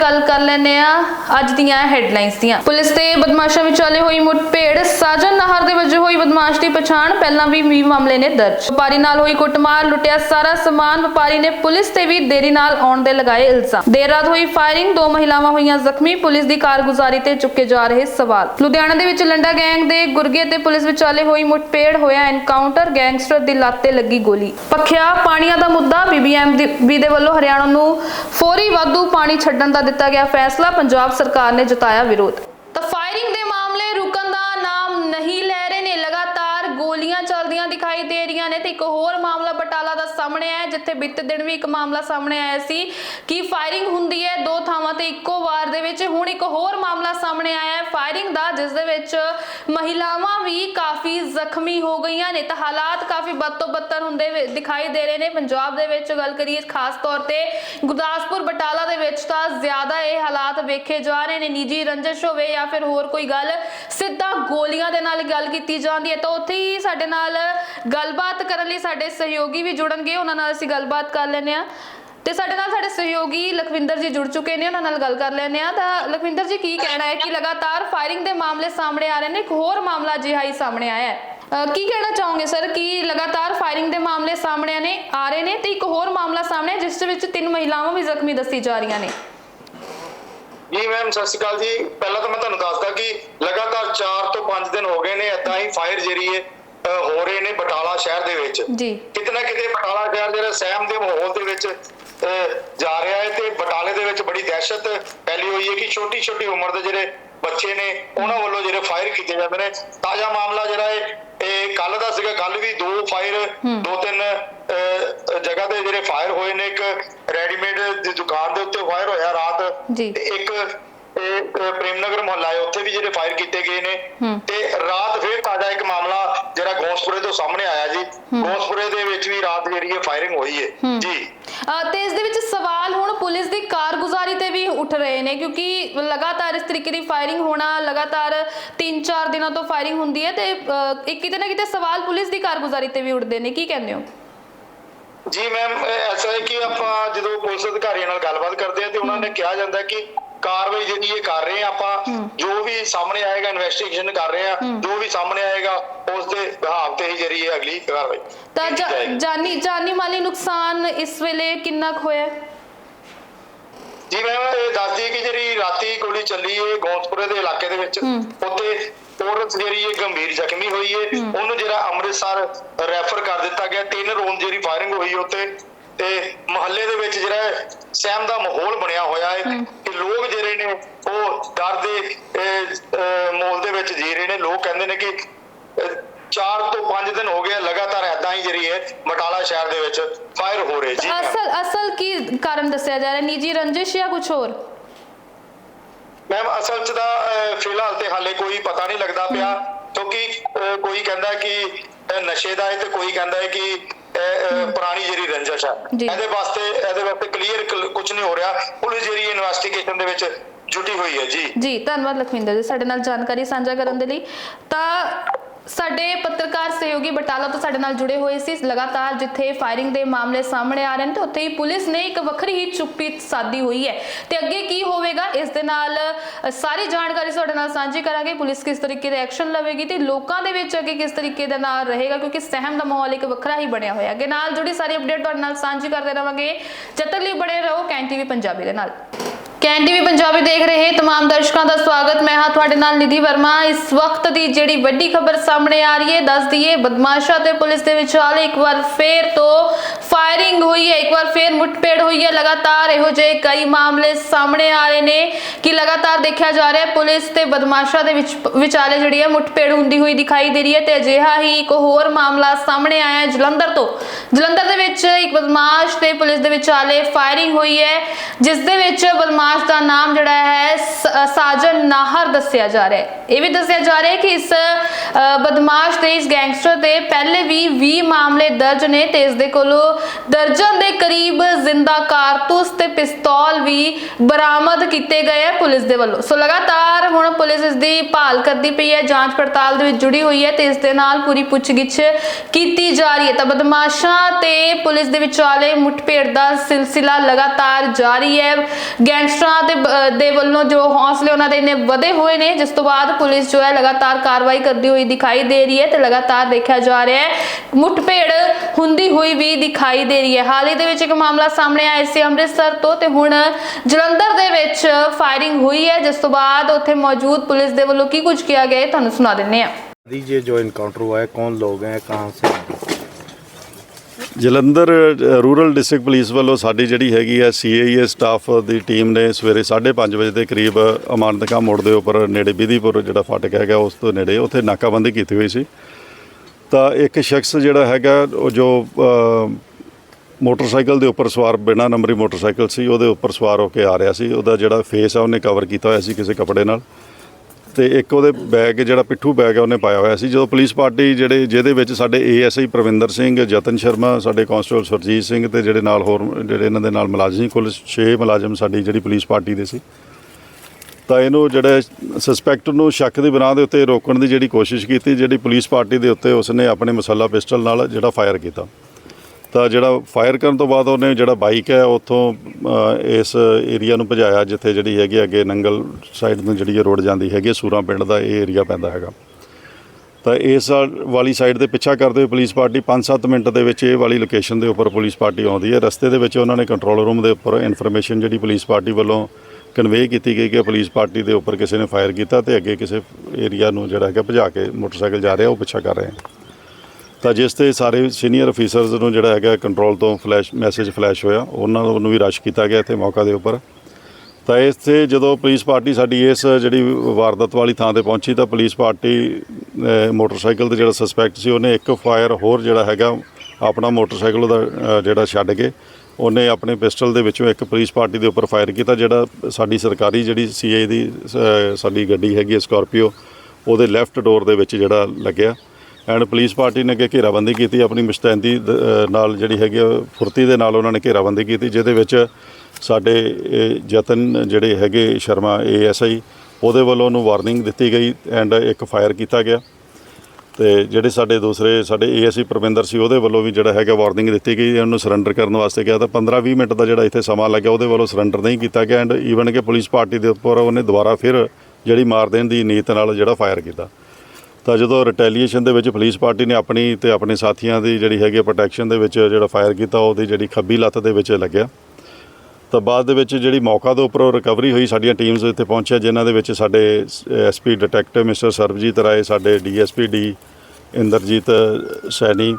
ਗੱਲ ਕਰ ਲੈਨੇ ਆ। ਅੱਜ ਦੀਆਂ ਹੈਡਲਾਈਨਸ ਦੀਆਂ। ਪੁਲਿਸ ਤੇ ਬਦਮਾਸ਼ਾਂ ਵਿਚਾਲੇ ਹੋਈ ਮੁੱਠਭੇੜ ਸਾਜਨ ਨਹਰ ਦੇ ਵਜੋਂ ਹੋਈ ਬਦਮਾਸ਼ ਦੀ ਪਛਾਣ। ਪਹਿਲਾਂ ਵੀ 20 ਮਾਮਲੇ ਨੇ ਦਰਜ। ਵਪਾਰੀ ਨਾਲ ਹੋਈ ਕੁੱਟਮਾਰ, ਲੁੱਟਿਆ ਸਾਰਾ ਸਮਾਨ। ਵਪਾਰੀ ਨੇ ਪੁਲਿਸ ਤੇ ਵੀ ਦੇਰੀ ਨਾਲ ਆਉਣ ਦੇ ਲਗਾਏ ਇਲਜ਼ਾਮ। ਦੇਰ ਰਾਤ ਹੋਈ ਫਾਇਰਿੰਗ ਦੋ ਮਹਿਲਾਵਾਂ ਹੋਈਆਂ ਜ਼ਖਮੀ। ਪੁਲਿਸ ਦੀ ਕਾਰਗੁਜ਼ਾਰੀ ਤੇ ਚੁੱਕੇ ਜਾ ਰਹੇ ਸਵਾਲ। ਲੁਧਿਆਣਾ ਦੇ ਵਿੱਚ ਲੰਡਾ ਗੈਂਗ ਦੇ ਗੁਰਗੇ ਤੇ ਪੁਲਿਸ ਵਿਚਾਲੇ ਹੋਈ ਮੁੱਠਭੇੜ ਹੋਇਆ ਐਨਕਾਊਂਟਰ ਗੈਂਗਸਟਰ ਦੀ ਲੱਤ ਤੇ ਲੱਗੀ ਗੋਲੀ। ਪੱਖਿਆ ਪਾਣੀਆਂ ਦਾ ਮੁੱਦਾ ਬੀਬੀਐਮ ਵੀ ਦੇ ਵੱਲੋਂ ਹਰਿਆਣਾ ਨੂੰ ਫੌਰੀ ਵਾਧੂ ਪਾਣੀ ਛੱਡਣ ਦਾ ਦਿੱਤਾ ਗਿਆ ਫੈਸਲਾ ਪੰਜਾਬ ਸਰਕਾਰ ਨੇ ਜਤਾਇਆ ਵਿਰੋਧ। ਦਿਖਾਈ ਦੇ ਰਹੀਆਂ ਨੇ ਤੇ ਇੱਕ ਹੋਰ ਮਾਮਲਾ ਬਟਾਲਾ ਦਾ ਸਾਹਮਣੇ ਆਇਆ, ਜਿੱਥੇ ਬੀਤੇ ਦਿਨ ਵੀ ਇੱਕ ਮਾਮਲਾ ਸਾਹਮਣੇ ਆਇਆ ਸੀ ਕਿ ਫਾਇਰਿੰਗ ਹੁੰਦੀ ਹੈ ਦੋ ਥਾਵਾਂ ਤੇ, ਇੱਕੋ ਵਾਰ ਦੇ ਵਿੱਚ। ਹੁਣ ਇੱਕ ਹੋਰ ਮਾਮਲਾ ਸਾਹਮਣੇ ਆਇਆ ਹੈ ਫਾਇਰਿੰਗ ਦਾ, ਜਿਸ ਦੇ ਵਿੱਚ ਮਹਿਲਾਵਾਂ ਵੀ ਕਾਫੀ ਜ਼ਖਮੀ ਹੋ ਗਈਆਂ ਨੇ। ਤਾਂ ਹਾਲਾਤ ਕਾਫੀ ਬਦ ਬੱਤਰ ਹੁੰਦੇ ਦਿਖਾਈ ਦੇ ਰਹੇ ਨੇ। ਪੰਜਾਬ ਦੇ ਵਿੱਚ ਗੱਲ ਕਰੀਏ ਖਾਸ ਤੌਰ ਤੇ, ਗੁਰਦਾਸਪੁਰ, ਬਟਾਲਾ ਦੇ ਵਿੱਚ ਤਾਂ ਜ਼ਿਆਦਾ ਇਹ ਹਾਲਾਤ ਵੇਖੇ ਜਾ ਰਹੇ ਨੇ। ਨਿੱਜੀ ਰੰਜਿਸ਼ ਹੋਵੇ ਜਾਂ ਫਿਰ ਹੋਰ ਕੋਈ ਗੱਲ, ਸਿੱਧਾ ਗੋਲੀਆਂ ਦੇ ਨਾਲ ਗੱਲ ਕੀਤੀ ਜਾਂਦੀ ਹੈ। ਤਾਂ ਉੱਥੇ ਹੀ ਸਾਡੇ ਨਾਲ ਗੱਲਬਾਤ ਕਰਨ ਲਈ ਸਾਡੇ ਸਹਿਯੋਗੀ ਵੀ ਜੁੜਨਗੇ। ਉਹਨਾਂ ਨਾਲ ਅਸੀਂ ਗੱਲਬਾਤ ਕਰ ਲੈਂਦੇ ਆ ਤੇ ਸਾਡੇ ਨਾਲ ਸਾਡੇ ਸਹਿਯੋਗੀ ਲਖਵਿੰਦਰ ਜੀ ਜੁੜ ਚੁੱਕੇ ਨੇ। ਉਹਨਾਂ ਨਾਲ ਗੱਲ ਕਰ ਲੈਂਦੇ ਆ ਤਾਂ ਲਖਵਿੰਦਰ ਜੀ ਕੀ ਕਹਿਣਾ ਹੈ? ਕਿ ਲਗਾਤਾਰ ਫਾਇਰਿੰਗ ਦੇ ਮਾਮਲੇ ਸਾਹਮਣੇ ਆ ਰਹੇ ਨੇ? ਇੱਕ ਹੋਰ ਮਾਮਲਾ ਜਿਹਾ ਸਾਹਮਣੇ ਆਇਆ ਹੈ। ਕੀ ਕਹਿਣਾ ਚਾਹੋਗੇ ਸਰ? ਕਿ ਲਗਾਤਾਰ ਫਾਇਰਿੰਗ ਦੇ ਮਾਮਲੇ ਸਾਹਮਣੇ ਨੇ ਆ ਰਹੇ ਨੇ? ਤੇ ਇੱਕ ਹੋਰ ਮਾਮਲਾ ਸਾਹਮਣੇ ਜਿਸ ਦੇ ਵਿੱਚ ਤਿੰਨ ਮਹਿਲਾਵਾਂ ਵੀ ਜ਼ਖਮੀ ਦੱਸੀ ਜਾ ਰਹੀਆਂ ਨੇ। ਜੀ ਮੈਮ ਸਤਿ ਸ਼੍ਰੀ ਅਕਾਲ ਜੀ। ਪਹਿਲਾਂ ਤਾਂ ਮੈਂ ਤੁਹਾਨੂੰ ਦੱਸਦਾ ਕਿ ਲਗਾਤਾਰ 4 ਤੋਂ 5 ਦਿਨ ਹੋ ਗਏ ਨੇ ਏਦਾਂ ਹੀ ਫਾਇਰ ਜਰੀਏ ਅਹ, ਹੋ ਰਹੇ ਨੇ ਬਟਾਲਾ ਸ਼ਹਿਰ ਦੇ ਵਿੱਚ। ਜੀ। ਕਿਤੇ ਨਾ ਕਿਤੇ ਬਟਾਲਾ ਸ਼ਹਿਰ ਜਿਹੜਾ ਸਹਿਮ ਦੇ ਮਾਹੌਲ ਦੇ ਵਿੱਚ ਜਾ ਰਿਹਾ ਹੈ ਤੇ ਬਟਾਲੇ ਦੇ ਵਿੱਚ ਬੜੀ ਦਹਿਸ਼ਤ ਫੈਲੀ ਹੋਈ ਹੈ ਕਿ ਛੋਟੀ ਛੋਟੀ ਉਮਰ ਦੇ ਜਿਹੜੇ ਬੱਚੇ ਨੇ ਉਹਨਾਂ ਵੱਲੋਂ ਜਿਹੜੇ ਫਾਇਰ ਕੀਤੇ ਜਾਂਦੇ ਨੇ। ਤਾਜ਼ਾ ਮਾਮਲਾ ਜਿਹੜਾ ਹੈ ਇਹ ਕੱਲ ਦਾ ਸੀਗਾ ਕੱਲ ਵੀ ਦੋ ਫਾਇਰ ਦੋ ਤਿੰਨ ਜਗ੍ਹਾ ਤੇ ਜਿਹੜੇ ਫਾਇਰ ਹੋਏ ਨੇ ਇੱਕ ਰੈਡੀਮੇਡ ਦੀ ਦੁਕਾਨ ਦੇ ਉੱਤੇ ਫਾਇਰ ਹੋਇਆ ਰਾਤ। ਤੇ ਇੱਕ ਅਹ, ਪ੍ਰੇਮਨਗਰ ਮੁਹੱਲਾ ਹੈ। ਉੱਥੇ ਵੀ ਜਿਹੜੇ ਫਾਇਰ ਕੀਤੇ ਗਏ ਨੇ। ਤੇ ਰਾਤ ਫਿਰ ਤਾਜ਼ਾ ਇੱਕ ਮਾਮਲਾ ਜਿਹੜਾ ਗੋਸਪੁਰੇ ਤੋਂ ਸਾਹਮਣੇ ਆਇਆ ਜੀ। ਗੋਸਪੁਰੇ ਦੇ ਵਿੱਚ ਵੀ ਰਾਤ ਜਿਹੜੀ ਹੈ ਫਾਇਰਿੰਗ ਹੋਈ ਹੈ। ਜੀ। ਤੇ ਇਸ ਦੇ ਵਿੱਚ ਸਵਾਲ ਹੁਣ ਪੁਲਿਸ ਦੀ ਕਾਰਗੁਜ਼ਾਰੀ ਤੇ ਵੀ ਉੱਠ ਰਹੇ ਨੇ ਕਿਉਂਕਿ ਲਗਾਤਾਰ ਇਸ ਤਰੀਕੇ ਦੀ ਫਾਇਰਿੰਗ ਹੋਣਾ ਲਗਾਤਾਰ 3-4 ਦਿਨਾਂ ਤੋਂ ਫਾਇਰਿੰਗ ਹੁੰਦੀ ਹੈ ਤੇ ਇੱਕ ਕਿਤੇ ਨਾ ਕਿਤੇ ਸਵਾਲ ਪੁਲਿਸ ਦੀ ਕਾਰਗੁਜ਼ਾਰੀ ਤੇ ਵੀ ਉੱਠਦੇ ਨੇ। ਕੀ ਕਹਿੰਦੇ ਹੋ? ਜੀ ਮੈਮ ਐਸਾ ਹੈ ਕਿ ਆਪਾਂ ਜਦੋਂ ਪੁਲਿਸ ਅਧਿਕਾਰੀਆਂ ਨਾਲ ਗੱਲਬਾਤ ਕਰਦੇ ਆ ਤੇ ਉਹਨਾਂ ਨੇ ਕਿਹਾ ਜਾਂਦਾ ਕਿ ਕਾਰਵਾਈ ਜਿਹੜੀ ਇਹ ਕਰ ਰਹੇ ਆ ਆਪਾਂ ਜੋ ਵੀ ਸਾਹਮਣੇ ਆਏਗਾ ਇਨਵੈਸਟੀਗੇਸ਼ਨ ਕਰ ਰਹੇ ਆ ਜੋ ਵੀ ਸਾਹਮਣੇ ਆਏਗਾ ਉਸ ਦੇ ਬਿਹਾਵ ਤੇ ਹੀ ਜਿਹੜੀ ਹੈ ਅਗਲੀ ਕਾਰਵਾਈ ਤਾਂ। ਜਾਨੀ ਜਾਨੀ ਮਾਲੀ ਨੁਕਸਾਨ ਇਸ ਵੇਲੇ ਕਿੰਨਾ ਹੋਇਆ? ਜੀ ਮੈਂ ਇਹ ਦੱਸਦੀ ਕਿ ਜਿਹੜੀ ਰਾਤੀ ਗੋਲੀ ਚੱਲੀ ਹੈ ਗੌਂਸਪੁਰੇ ਦੇ ਇਲਾਕੇ ਦੇ ਵਿੱਚ ਉੱਥੇ ਔਰਤ ਜਿਹੜੀ ਹੈ ਗੰਭੀਰ ਜ਼ਖਮੀ ਹੋਈ ਹੈ। ਉਹਨੂੰ ਜਿਹੜਾ ਅੰਮ੍ਰਿਤਸਰ ਰੈਫਰ ਕਰ ਦਿੱਤਾ ਗਿਆ। ਤਿੰਨ ਰੌਂਦ ਜਿਹੜੀ ਫਾਇਰਿੰਗ ਹੋਈ ਉੱਥੇ ਤੇ ਮਹੱਲੇ ਦੇ ਵਿੱਚ ਜਿਹੜਾ ਸਹਿਮ ਦਾ ਮਾਹੌਲ ਬਣਿਆ ਹੋਇਆ ਹੈ ਨੇ ਉਹ ਡਰ ਦੇ ਮਾਹੌਲ ਦੇ ਵਿੱਚ ਜੀ ਰਹੇ ਨੇ। ਲੋਕ ਕਹਿੰਦੇ ਨੇ ਕਿ ਅਹ, ਚਾਰ ਤੋਂ 5 ਦਿਨ ਹੋ ਗਏ ਲਗਾਤਾਰ ਐਦਾਂ ਹੀ ਜਿਹੜੀ ਹੈ ਬਟਾਲਾ ਸ਼ਹਿਰ ਦੇ ਵਿੱਚ ਫਾਇਰ ਹੋ ਰਹੇ ਜੀ। ਅਸਲ ਅਸਲ ਕੀ ਕਾਰਨ ਦੱਸਿਆ ਜਾ ਰਿਹਾ? ਨਿੱਜੀ ਰੰਜਿਸ਼ ਜਾਂ ਕੁਝ ਹੋਰ? ਮੈਮ ਅਸਲ 'ਚ ਤਾਂ ਫਿਲਹਾਲ ਤੇ ਹਾਲੇ ਕੋਈ ਪਤਾ ਨਹੀਂ ਲੱਗਦਾ ਪਿਆ। ਕਿਉਂਕਿ ਕੋਈ ਕਹਿੰਦਾ ਕਿ ਨਸ਼ੇ ਦਾ ਹੈ ਤੇ ਕੋਈ ਕਹਿੰਦਾ ਹੈ ਕਿ ਪੁਰਾਣੀ ਜਿਹੜੀ ਰੰਜਿਸ਼ ਹੈ। ਇਹਦੇ ਵਾਸਤੇ ਇਹਦੇ ਵਾਸਤੇ ਕਲੀਅਰ ਕੁਝ ਨਹੀਂ ਹੋ ਰਿਹਾ। ਪੁਲਿਸ ਜਿਹੜੀ ਇਨਵੈਸਟੀਗੇਸ਼ਨ ਦੇ ਵਿੱਚ ਜੁਟੀ ਹੋਈ ਹੈ, ਜੀ। ਜੀ, ਧੰਨਵਾਦ ਲਖਵਿੰਦਰ ਜੀ, ਸਾਡੇ ਨਾਲ ਜਾਣਕਾਰੀ ਸਾਂਝਾ ਕਰਨ ਦੇ ਲਈ। ਤਾਂ ਸਾਡੇ ਪੱਤਰਕਾਰ ਸਹਿਯੋਗੀ ਬਟਾਲਾ ਤੋਂ ਸਾਡੇ ਨਾਲ ਜੁੜੇ ਹੋਏ ਸੀ, ਲਗਾਤਾਰ ਜਿੱਥੇ ਫਾਇਰਿੰਗ ਦੇ ਮਾਮਲੇ ਸਾਹਮਣੇ ਆ ਰਹੇ ਨੇ, ਤੇ ਉੱਥੇ ਹੀ ਪੁਲਿਸ ਨੇ ਇੱਕ ਵੱਖਰੀ ਹੀ ਚੁੱਪੀ ਸਾਦੀ ਹੋਈ ਹੈ। ਤੇ ਅੱਗੇ ਕੀ ਹੋਵੇਗਾ, ਇਸ ਦੇ ਨਾਲ ਸਾਰੀ ਜਾਣਕਾਰੀ ਤੁਹਾਡੇ ਨਾਲ ਸਾਂਝੀ ਕਰਾਂਗੇ, ਪੁਲਿਸ ਕਿਸ ਤਰੀਕੇ ਦੇ ਐਕਸ਼ਨ ਲਵੇਗੀ ਤੇ ਲੋਕਾਂ ਦੇ ਵਿੱਚ ਅੱਗੇ ਕਿਸ ਤਰੀਕੇ ਦੇ ਨਾਲ ਰਹੇਗਾ, ਕਿਉਂਕਿ ਸਹਿਮ ਦਾ ਮਾਹੌਲ ਇੱਕ ਵੱਖਰਾ ਹੀ ਬਣਿਆ ਹੋਇਆ। ਹੈ ਅੱਗੇ ਨਾਲ ਜੁੜੀ ਸਾਰੀ ਅਪਡੇਟ ਤੁਹਾਡੇ ਨਾਲ ਸਾਂਝੀ ਕਰਦੇ ਰਵਾਂਗੇ। ਜਦ ਤੱਕ ਲਈ ਬਣੇ ਰਹੋ, ਕੈਨ ਟੀਵੀ ਪੰਜਾਬੀ ਦੇ ਨਾਲ। ਕੈਨ ਟੀਵੀ ਪੰਜਾਬੀ ਦੇਖ ਰਹੇ तमाम ਦਰਸ਼ਕਾਂ ਦਾ ਸਵਾਗਤ ਮੈਂ ਹਾਂ ਤੁਹਾਡੇ ਨਾਲ ਨਿਧੀ ਵਰਮਾ ਇਸ ਵਕਤ ਦੀ ਜਿਹੜੀ ਵੱਡੀ ਖਬਰ ਸਾਹਮਣੇ ਆ ਰਹੀ ਹੈ ਦੱਸ ਦਈਏ ਬਦਮਾਸ਼ਾਂ ਤੇ ਪੁਲਿਸ ਦੇ ਵਿਚਾਲੇ ਇੱਕ ਵਾਰ ਫੇਰ ਤੋਂ ਫਾਇਰਿੰਗ ਹੋਈ ਹੈ ਇੱਕ ਵਾਰ ਫੇਰ ਮੁੱਠਭੇੜ ਹੋਈ ਹੈ ਲਗਾਤਾਰ ਇਹੋ ਜਿਹੇ ਕਈ ਮਾਮਲੇ ਸਾਹਮਣੇ ਆ ਰਹੇ ਨੇ ਕਿ ਲਗਾਤਾਰ ਦੇਖਿਆ ਜਾ ਰਿਹਾ ਹੈ ਪੁਲਿਸ ਤੇ ਬਦਮਾਸ਼ਾਂ ਦੇ ਵਿੱਚ ਵਿਚਾਲੇ ਜਿਹੜੀ ਹੈ ਮੁੱਠਭੇੜ ਹੁੰਦੀ ਹੋਈ ਦਿਖਾਈ ਦੇ ਰਹੀ ਹੈ ਤੇ ਅਜਿਹਾ ਹੀ ਇੱਕ ਹੋਰ ਮਾਮਲਾ ਸਾਹਮਣੇ ਆਇਆ ਹੈ ਜਲੰਧਰ ਤੋਂ ਜਲੰਧਰ ਦੇ ਵਿੱਚ ਇੱਕ ਬਦਮਾਸ਼ ਤੇ ਪੁਲਿਸ ਦੇ ਵਿਚਾਲੇ ਫਾਇਰਿੰਗ ਹੋਈ ਹੈ ਜਿਸ ਦੇ ਵਿੱਚ ਬਦਮਾਸ਼ ਦਾ ਨਾਮ ਜਿਹੜਾ ਹੈ ਸ- ਸਾਜਨ ਨਾਹਰ ਦੱਸਿਆ ਜਾ ਰਿਹਾ ਹੈ। ਇਹ ਵੀ ਦੱਸਿਆ ਜਾ ਰਿਹਾ ਹੈ ਕਿ ਇਸ ਬਦਮਾਸ਼ ਦੇ, ਇਸ ਗੈਂਗਸਟਰ ਦੇ ਪਹਿਲੇ ਵੀ 20 ਮਾਮਲੇ ਦਰਜ ਨੇ ਤੇ ਇਸ ਦੇ ਕੋਲੋਂ ਦਰਜਨ ਦੇ ਕਰੀਬ ਜ਼ਿੰਦਾ ਕਾਰਤੂਸ ਤੇ ਪਿਸਤੌਲ ਵੀ ਬਰਾਮਦ ਕੀਤੇ ਗਏ ਹੈ ਪੁਲਿਸ ਦੇ ਵੱਲੋਂ। ਸੋ ਲਗਾਤਾਰ ਹੁਣ ਪੁਲਿਸ ਇਸ ਦੀ ਭਾਲ ਕਰਦੀ ਪਈ ਹੈ, ਜਾਂਚ ਪੜਤਾਲ ਦੇ ਵਿੱਚ ਜੁੜੀ ਹੋਈ ਹੈ ਤੇ ਇਸ ਦੇ ਨਾਲ ਪੂਰੀ ਪੁੱਛਗਿੱਛ ਕੀਤੀ ਜਾ ਰਹੀ ਹੈ। ਤਾਂ ਬਦਮਾਸ਼ਾਂ ਤੇ ਪੁਲਿਸ ਦੇ ਵਿਚਾਲੇ ਮੁੱਠਭੇੜ ਦਾ ਸਿਲਸਿਲਾ ਲਗਾਤਾਰ ਜਾਰੀ ਹੈ। ਗੈਂਗਸਟਰ ਅਫਸਰਾਂ ਦੇ ਦੇ ਵੱਲੋਂ ਜੋ ਹੌਸਲੇ ਉਹਨਾਂ ਦੇ ਨੇ ਵਧੇ ਹੋਏ ਨੇ, ਜਿਸ ਤੋਂ ਬਾਅਦ ਪੁਲਿਸ ਜੋ ਹੈ ਲਗਾਤਾਰ ਕਾਰਵਾਈ ਕਰਦੀ ਹੋਈ ਦਿਖਾਈ ਦੇ ਰਹੀ ਹੈ ਤੇ ਲਗਾਤਾਰ ਦੇਖਿਆ ਜਾ ਰਿਹਾ ਹੈ। ਮੁੱਠਭੇੜ ਹੁੰਦੀ ਹੋਈ ਵੀ ਦਿਖਾਈ ਦੇ ਰਹੀ ਹੈ। ਹਾਲ ਹੀ ਦੇ ਵਿੱਚ ਇੱਕ ਮਾਮਲਾ ਸਾਹਮਣੇ ਆਇਆ ਸੀ ਅੰਮ੍ਰਿਤਸਰ ਤੋਂ ਤੇ ਹੁਣ ਜਲੰਧਰ ਦੇ ਵਿੱਚ ਫਾਇਰਿੰਗ ਹੋਈ ਹੈ, ਜਿਸ ਤੋਂ ਬਾਅਦ ਉੱਥੇ ਮੌਜੂਦ ਪੁਲਿਸ ਦੇ ਵੱਲੋਂ ਕੀ ਕੁਝ ਕੀਤਾ ਗਿਆ ਤੁਹਾਨੂੰ ਸੁਣਾ ਦਿੰਨੇ ਆ ਜੀ, ਜੋ ਇਨਕਾਊਂਟਰ ਹੋਇਆ ਹੈ, ਕੌਣ ਲੋਗ ਹੈ, ਕਹਾਂ ਸੇ ਜਲੰਧਰ ਰੂਰਲ ਡਿਸਟ੍ਰਿਕਟ ਪੁਲਿਸ ਵੱਲੋਂ ਸਾਡੀ ਜਿਹੜੀ ਹੈਗੀ ਆ ਸੀਏਏ ਸਟਾਫ ਦੀ ਟੀਮ ਨੇ ਸਵੇਰੇ 5:30 ਵਜੇ ਦੇ ਕਰੀਬ ਅਮਾਨਤਕਾ ਮੋੜ ਦੇ ਉੱਪਰ ਨੇੜੇ ਬਿਧੀਪੁਰ ਜਿਹੜਾ ਫਾਟਕ ਹੈਗਾ, ਉਸ ਤੋਂ ਨੇੜੇ ਉੱਥੇ ਨਾਕਾਬੰਦੀ ਕੀਤੀ ਹੋਈ ਸੀ। ਤਾਂ ਇੱਕ ਸ਼ਖਸ ਜਿਹੜਾ ਹੈਗਾ, ਉਹ ਜੋ ਮੋਟਰਸਾਈਕਲ ਦੇ ਉੱਪਰ ਸਵਾਰ, ਬਿਨਾ ਨੰਬਰੀ ਮੋਟਰਸਾਈਕਲ ਸੀ, ਉਹਦੇ ਉੱਪਰ ਸਵਾਰ ਹੋ ਕੇ ਆ ਰਿਹਾ ਸੀ। ਉਹਦਾ ਜਿਹੜਾ ਫੇਸ ਆ, ਉਹਨੇ ਕਵਰ ਕੀਤਾ ਹੋਇਆ ਸੀ ਕਿਸੇ ਕੱਪੜੇ ਨਾਲ। ਤੇ ਇੱਕ ਉਹਦੇ ਬੈਗ, ਜਿਹੜਾ ਪਿੱਠੂ ਬੈਗ ਹੈ, ਉਹਨੇ ਪਾਇਆ ਹੋਇਆ ਸੀ। ਜਦੋਂ ਪੁਲਿਸ ਪਾਰਟੀ ਜਿਹੜੇ, ਜਿਹਦੇ ਵਿੱਚ ਸਾਡੇ ਏਐਸਆਈ ਪ੍ਰਵਿੰਦਰ ਸਿੰਘ, ਜਤਨ ਸ਼ਰਮਾ, ਸਾਡੇ ਕਾਂਸਟੇਬਲ ਸੁਰਜੀਤ ਸਿੰਘ ਤੇ ਜਿਹੜੇ ਨਾਲ ਹੋਰ, ਜਿਹੜੇ ਇਹਨਾਂ ਦੇ ਨਾਲ ਮੁਲਾਜ਼ਮ ਸੀ, ਕੁੱਲ 6 ਮੁਲਾਜ਼ਮ ਸਾਡੀ ਜਿਹੜੀ ਪੁਲਿਸ ਪਾਰਟੀ ਦੇ ਸੀ। ਤਾਂ ਇਹਨੂੰ ਜਿਹੜੇ ਸਸਪੈਕਟ ਨੂੰ ਸ਼ੱਕ ਦੀ ਬਣਾ ਦੇ ਉੱਤੇ ਰੋਕਣ ਦੀ ਜਿਹੜੀ ਕੋਸ਼ਿਸ਼ ਕੀਤੀ, ਜਿਹੜੀ ਪੁਲਿਸ ਪਾਰਟੀ ਦੇ ਉੱਤੇ ਉਸਨੇ ਆਪਣੇ ਮਸਾਲਾ ਪਿਸਟਲ ਨਾਲ ਜਿਹੜਾ ਫਾਇਰ ਕੀਤਾ। ਤਾਂ ਜਿਹੜਾ ਫਾਇਰ ਕਰਨ ਤੋਂ ਬਾਅਦ ਉਹਨੇ ਜਿਹੜਾ ਬਾਈਕ ਹੈ ਉੱਥੋਂ ਇਸ ਏਰੀਆ ਨੂੰ ਭਜਾਇਆ ਜਿੱਥੇ ਜਿਹੜੀ ਹੈਗੀ ਅੱਗੇ ਨੰਗਲ ਸਾਈਡ ਨੂੰ ਜਿਹੜੀ ਇਹ ਰੋਡ ਜਾਂਦੀ ਹੈਗੀ ਹੈ, ਸੂਰਾਂ ਪਿੰਡ ਦਾ ਇਹ ਏਰੀਆ ਪੈਂਦਾ ਹੈਗਾ। ਤਾਂ ਇਸ ਵਾਲੀ ਸਾਈਡ ਤੇ ਪਿੱਛਾ ਕਰਦੇ ਹੋਏ ਪੁਲਿਸ ਪਾਰਟੀ 5-7 ਮਿੰਟ ਦੇ ਵਿੱਚ ਇਹ ਵਾਲੀ ਲੋਕੇਸ਼ਨ ਦੇ ਉੱਪਰ ਪੁਲਿਸ ਪਾਰਟੀ ਆਉਂਦੀ ਹੈ। ਰਸਤੇ ਦੇ ਵਿੱਚ ਉਹਨਾਂ ਨੇ ਕੰਟਰੋਲ ਰੂਮ ਦੇ ਉੱਪਰ ਇਨਫੋਰਮੇਸ਼ਨ ਜਿਹੜੀ ਪੁਲਿਸ ਪਾਰਟੀ ਵੱਲੋਂ ਕਨਵੇ ਕੀਤੀ ਗਈ ਕਿ ਪੁਲਿਸ ਪਾਰਟੀ ਦੇ ਉੱਪਰ ਕਿਸੇ ਨੇ ਫਾਇਰ ਕੀਤਾ ਤੇ ਅੱਗੇ ਕਿਸੇ ਏਰੀਆ ਨੂੰ ਜਿਹੜਾ ਹੈਗਾ ਭਜਾ ਕੇ ਮੋਟਰਸਾਈਕਲ ਜਾ ਰਿਹਾ ਉਹ ਪਿੱਛਾ ਕਰ ਰਹੇ ਹਨ ਤਾਂ ਜਿਸ ਤੇ ਸਾਰੇ ਸੀਨੀਅਰ ਅਫੀਸਰਸ ਨੂੰ ਜਿਹੜਾ ਹੈਗਾ ਕੰਟਰੋਲ ਤੋਂ ਫਲੈਸ਼ ਮੈਸੇਜ ਫਲੈਸ਼ ਹੋਇਆ, ਉਹਨਾਂ ਨੂੰ ਵੀ ਰਸ਼ ਕੀਤਾ ਗਿਆ ਇੱਥੇ ਮੌਕਾ ਦੇ ਉੱਪਰ। ਤਾਂ ਇਸ ਤੇ ਜਦੋਂ ਪੁਲਿਸ ਪਾਰਟੀ ਸਾਡੀ ਇਸ ਜਿਹੜੀ ਵਾਰਦਾਤ ਵਾਲੀ ਥਾਂ ਤੇ ਪਹੁੰਚੀ, ਤਾਂ ਪੁਲਿਸ ਪਾਰਟੀ ਮੋਟਰਸਾਈਕਲ ਤੇ ਜਿਹੜਾ ਸਸਪੈਕਟ ਸੀ, ਉਹਨੇ ਇੱਕ ਫਾਇਰ ਹੋਰ ਜਿਹੜਾ ਹੈਗਾ, ਆਪਣਾ ਮੋਟਰਸਾਈਕਲ ਦਾ ਜਿਹੜਾ ਛੱਡ ਕੇ, ਉਹਨੇ ਆਪਣੇ ਪਿਸਟਲ ਦੇ ਵਿੱਚੋਂ ਇੱਕ ਪੁਲਿਸ ਪਾਰਟੀ ਦੇ ਉੱਪਰ ਫਾਇਰ ਕੀਤਾ, ਜਿਹੜਾ ਸਾਡੀ ਸਰਕਾਰੀ ਜਿਹੜੀ ਸੀਏ ਦੀ ਸਾਡੀ ਗੱਡੀ ਹੈਗੀ ਹੈ ਸਕਾਰਪੀਓ ਉਹਦੇ ਲੈਫਟ ਡੋਰ ਦੇ ਵਿੱਚ ਜਿਹੜਾ ਲੱਗਿਆ। ਐਂਡ ਪੁਲਿਸ ਪਾਰਟੀ ਨੇ ਅੱਗੇ ਘੇਰਾਬੰਦੀ ਕੀਤੀ ਆਪਣੀ ਮੁਸਤੈਦੀ ਦ- ਨਾਲ ਜਿਹੜੀ ਹੈਗੀ ਆ, ਫੁਰਤੀ ਦੇ ਨਾਲ ਉਹਨਾਂ ਨੇ ਘੇਰਾਬੰਦੀ ਕੀਤੀ ਜਿਹਦੇ ਵਿੱਚ ਸਾਡੇ ਇਹ ਯਤਨ ਜਿਹੜੇ ਹੈਗੇ ਸ਼ਰਮਾ ਏਐਸਆਈ ਉਹਦੇ ਵੱਲੋਂ ਉਹਨੂੰ ਵਾਰਨਿੰਗ ਦਿੱਤੀ ਗਈ ਐਂਡ ਇੱਕ ਫਾਇਰ ਕੀਤਾ ਗਿਆ। ਤੇ ਜਿਹੜੇ ਸਾਡੇ ਦੂਸਰੇ ਸਾਡੇ ਏਐਸਆਈ ਪ੍ਰਵਿੰਦਰ ਸੀ ਉਹਦੇ ਵੱਲੋਂ ਵੀ ਜਿਹੜਾ ਹੈਗਾ ਵਾਰਨਿੰਗ ਦਿੱਤੀ ਗਈ ਉਹਨੂੰ ਸਰੈਂਡਰ ਕਰਨ ਵਾਸਤੇ ਕਿਹਾ। ਤਾਂ 15-20 ਮਿੰਟ ਦਾ ਜਿਹੜਾ ਇੱਥੇ ਸਮਾਂ ਲੱਗਿਆ ਉਹਦੇ ਵੱਲੋਂ ਸਰੈਂਡਰ ਨਹੀਂ ਕੀਤਾ ਗਿਆ ਐਂਡ ਈਵਨ ਕਿ ਪੁਲਿਸ ਪਾਰਟੀ ਦੇ ਉੱਪਰ ਉਹਨੇ ਦੁਬਾਰਾ ਫਿਰ ਜਿਹੜੀ ਮਾਰ ਦੇਣ ਦੀ ਨੀਤ ਨਾਲ ਜਿਹੜਾ ਫਾਇਰ ਕੀਤਾ। ਤਾਂ ਜਦੋਂ ਰਿਟੈਲੀਏਸ਼ਨ ਦੇ ਵਿੱਚ ਪੁਲਿਸ ਪਾਰਟੀ ਨੇ ਆਪਣੀ ਤੇ ਆਪਣੇ ਸਾਥੀਆਂ ਦੀ ਜਿਹੜੀ ਹੈਗੀ ਪ੍ਰੋਟੈਕਸ਼ਨ ਦੇ ਵਿੱਚ ਜਿਹੜਾ ਫਾਇਰ ਕੀਤਾ, ਉਹਦੀ ਜਿਹੜੀ ਖੱਬੀ ਲੱਤ ਦੇ ਵਿੱਚ ਲੱਗਿਆ। ਤਾਂ ਬਾਅਦ ਦੇ ਵਿੱਚ ਜਿਹੜੀ ਮੌਕਾ ਦੇ ਉੱਪਰ ਰਿਕਵਰੀ ਹੋਈ, ਸਾਡੀਆਂ ਟੀਮਸ ਇੱਥੇ ਪਹੁੰਚਿਆ, ਜਿਨ੍ਹਾਂ ਦੇ ਵਿੱਚ ਸਾਡੇ SP detective mister Sarabjit Rai, ਸਾਡੇ ਡੀਐਸਪੀ ਡੀ ਇੰਦਰਜੀਤ ਸੈਣੀ,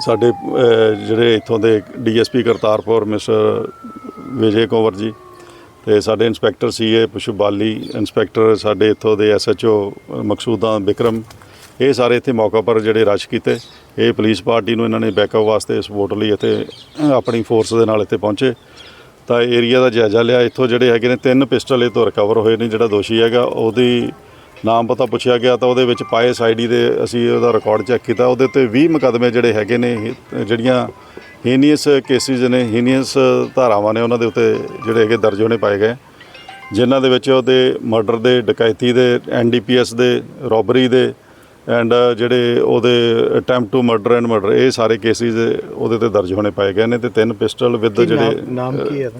ਸਾਡੇ ਜਿਹੜੇ ਇੱਥੋਂ ਦੇ ਡੀਐਸਪੀ ਕਰਤਾਰਪੁਰ ਮਿਸਟਰ ਵਿਜੇ ਕੰਵਰ ਜੀ ਤੇ ਸਾਡੇ ਇੰਸਪੈਕਟਰ ਸੀਏ ਪੁਸ਼ਬਾਲੀ ਇੰਸਪੈਕਟਰ, ਸਾਡੇ ਇੱਥੋਂ ਦੇ ਐਸਐਚਓ ਮਕਸੂਦਾ ਵਿਕਰਮ ਇਹ ਸਾਰੇ ਇੱਥੇ ਮੌਕਾ ਪਰ ਜਿਹੜੇ ਰਸ਼ ਕੀਤੇ। ਇਹ ਪੁਲਿਸ ਪਾਰਟੀ ਨੂੰ ਇਹਨਾਂ ਨੇ ਬੈਕਅਪ ਵਾਸਤੇ ਸਪੋਰਟ ਲਈ ਇੱਥੇ ਆਪਣੀ ਫੋਰਸ ਦੇ ਨਾਲ ਇੱਥੇ ਪਹੁੰਚੇ। ਤਾਂ ਏਰੀਆ ਦਾ ਜਾਇਜ਼ਾ ਲਿਆ। ਇੱਥੋਂ ਜਿਹੜੇ ਹੈਗੇ ਨੇ, ਤਿੰਨ ਪਿਸਟਲ ਇਹ ਤੋਂ ਰਿਕਵਰ ਹੋਏ ਨੇ, ਜਿਹੜਾ ਦੋਸ਼ੀ ਹੈਗਾ। ਉਹਦੀ ਨਾਮ ਪਤਾ ਪੁੱਛਿਆ ਗਿਆ ਤਾਂ ਉਹਦੇ ਵਿੱਚ ਪਾਏ ਆਈਡੀ ਦੇ ਅਸੀਂ ਉਹਦਾ ਰਿਕਾਰਡ ਚੈੱਕ ਕੀਤਾ। ਉਹਦੇ 'ਤੇ 20 ਮੁਕੱਦਮੇ ਜਿਹੜੇ ਹੈਗੇ ਨੇ ਜਿਹੜੀਆਂ ਹੀਨੀਅਸ ਕੇਸਿਸ ਨੇ ਹੀਨੀਅਸ ਧਾਰਾਵਾਂ ਨੇ ਉਹਨਾਂ ਦੇ ਉੱਤੇ ਜਿਹੜੇ ਹੈਗੇ ਦਰਜ ਹੋਣੇ ਪਾਏ ਗਏ ਜਿਨ੍ਹਾਂ ਦੇ ਵਿੱਚ ਉਹਦੇ ਮਰਡਰ ਦੇ ਡਕੈਤੀ ਦੇ ਐਨਡੀਪੀਐਸ ਦੇ ਰੋਬਰੀ ਦੇ ਐਂਡ ਜਿਹੜੇ ਉਹਦੇ attempt to murder and murder ਇਹ ਸਾਰੇ ਕੇਸਿਸ ਉਹਦੇ ਤੇ ਦਰਜ ਹੋਣੇ ਪਾਏ ਗਏ ਨੇ ਤੇ ਤਿੰਨ ਪਿਸਟਲ ਵਿਦ ਜਿਹੜੇ ਨਾਮ ਨਾਮ ਕੀ ਹੈ